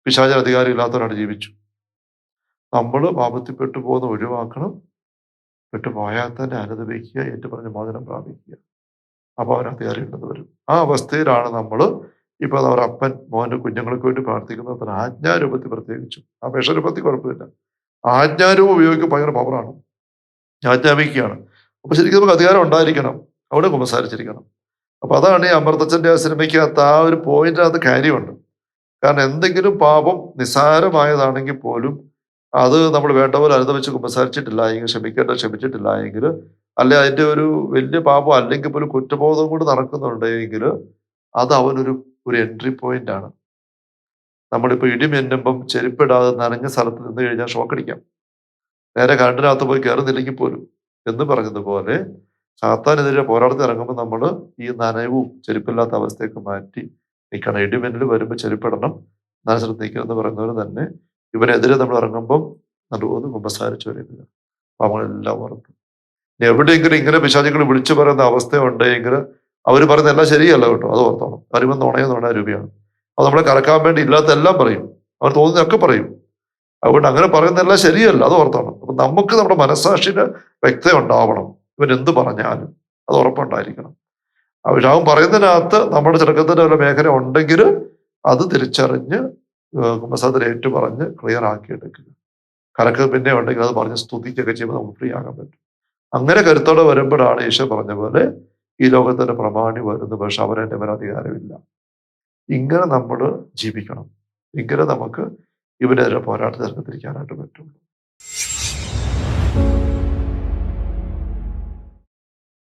പിശാചന അധികാരം ഇല്ലാത്തവരാണ് ജീവിച്ചു. നമ്മൾ പാപത്തിൽ പെട്ടുപോകുന്ന ഒഴിവാക്കണം. പെട്ടുപോയാൽ തന്നെ അനുദപിക്കുക ഏറ്റു പറഞ്ഞ് മോചനം പ്രാപിക്കുക. അപ്പൊ അവൻ അധികാരം വരും. ആ അവസ്ഥയിലാണ് നമ്മൾ ഇപ്പൊ അവർ അപ്പൻ മോന്റെ കുഞ്ഞുങ്ങൾക്ക് വേണ്ടി പ്രാർത്ഥിക്കുന്നത് ആജ്ഞാരൂപത്തിൽ പ്രത്യേകിച്ചും. അപേക്ഷരൂപത്തിൽ കുഴപ്പമില്ല. ആജ്ഞാരൂപം ഉപയോഗിക്കുക ഭയങ്കര പവറാണ് ആജ്ഞാപിക്കുകയാണ്. അപ്പൊ ശരിക്കും നമുക്ക് അധികാരം ഉണ്ടായിരിക്കണം. അവിടെ കുമ്പസാരിച്ചിരിക്കണം അപ്പൊ അതാണ് ഈ അമൃതച്ചന്റെ ആ സിനിമയ്ക്കകത്ത് ആ ഒരു പോയിന്റിനകത്ത് കാര്യമുണ്ട്. കാരണം എന്തെങ്കിലും പാപം നിസ്സാരമായതാണെങ്കിൽ പോലും അത് നമ്മൾ വേണ്ട പോലെ അനുദമിച്ച് കുമ്പസാരിച്ചിട്ടില്ല എങ്കിൽ ക്ഷമിക്കേണ്ട ക്ഷമിച്ചിട്ടില്ല എങ്കിൽ അല്ലെ അതിന്റെ ഒരു വലിയ പാപം അല്ലെങ്കിൽ പോലും കുറ്റബോധം കൊണ്ട് നടക്കുന്നുണ്ടെങ്കിൽ അത് അവനൊരു ഒരു എൻട്രി പോയിന്റ് ആണ്. നമ്മളിപ്പോ ഇടിമെന്നുമ്പം ചെരുപ്പിടാതെ നനഞ്ഞ സ്ഥലത്ത് നിന്ന് കഴിഞ്ഞാൽ ഷോക്കടിക്കാം നേരെ കരണ്ടിനകത്ത് പോയി കയറുന്നില്ലെങ്കിൽ പോലും. എന്ന് പറഞ്ഞതുപോലെ സാത്താനെതിരെ പോരാടത്തിൽ ഇറങ്ങുമ്പോൾ നമ്മൾ ഈ നനവും ചെരുപ്പില്ലാത്ത അവസ്ഥയൊക്കെ മാറ്റി നിൽക്കണം ഇടിമിന്നൽ വരുമ്പോൾ ചെരുപ്പിടണം. നന സ്ഥലത്ത് നിൽക്കണം എന്ന് പറയുന്നവർ തന്നെ ഇവനെതിരെ നമ്മൾ ഇറങ്ങുമ്പം നല്ലപോലെ കുമ്പസാരിച്ചു വരുന്നില്ല പാവങ്ങളെല്ലാം ഓർക്കും ഇനി എവിടെയെങ്കിലും ഇങ്ങനെ പിശാചികൾ വിളിച്ചു പറയുന്ന അവസ്ഥ ഉണ്ടെങ്കിൽ അവർ പറയുന്ന എല്ലാം ശരിയല്ല കേട്ടോ. അത് ഓർത്തോണം. അറിയുമ്പോൾ നുണയോ നുണ രൂപയാണ് അത് നമ്മളെ കറക്കാൻ വേണ്ടി ഇല്ലാത്ത എല്ലാം പറയും. അവർ തോന്നുന്നതൊക്കെ പറയും. അതുകൊണ്ട് അങ്ങനെ പറയുന്നതെല്ലാം ശരിയല്ല. അത് ഓർത്തോണം. അപ്പൊ നമുക്ക് നമ്മുടെ മനസ്സാക്ഷിയുടെ വ്യക്തത ഉണ്ടാവണം ഇവൻ എന്ത് പറഞ്ഞാലും അത് ഉറപ്പുണ്ടായിരിക്കണം. അവൻ പറയുന്നതിനകത്ത് നമ്മുടെ ചെറുക്കത്തിന്റെ വല്ല മേഖല ഉണ്ടെങ്കിൽ അത് തിരിച്ചറിഞ്ഞ് കുമ്പസാദർ ഏറ്റു പറഞ്ഞ് ക്ലിയർ ആക്കി എടുക്കുക കരക്ക് പിന്നെ ഉണ്ടെങ്കിൽ അത് പറഞ്ഞ് സ്തുതിക്കൊക്കെ ചെയ്യുമ്പോൾ നമുക്ക് ഫ്രീ ആകാൻ പറ്റും. അങ്ങനെ കരുത്തോടെ വരുമ്പോഴാണ് ഈശോ പറഞ്ഞ പോലെ ഈ ലോകത്തിന്റെ പ്രമാണി വരുന്നു പക്ഷെ അവരെന്റെ മേലെ അധികാരമില്ല. ഇങ്ങനെ നമ്മൾ ജീവിക്കണം. ഇങ്ങനെ നമുക്ക് ഇവനെതിരെ പോരാട്ടത്തിൽ തിരിക്കാനായിട്ട് പറ്റുള്ളൂ.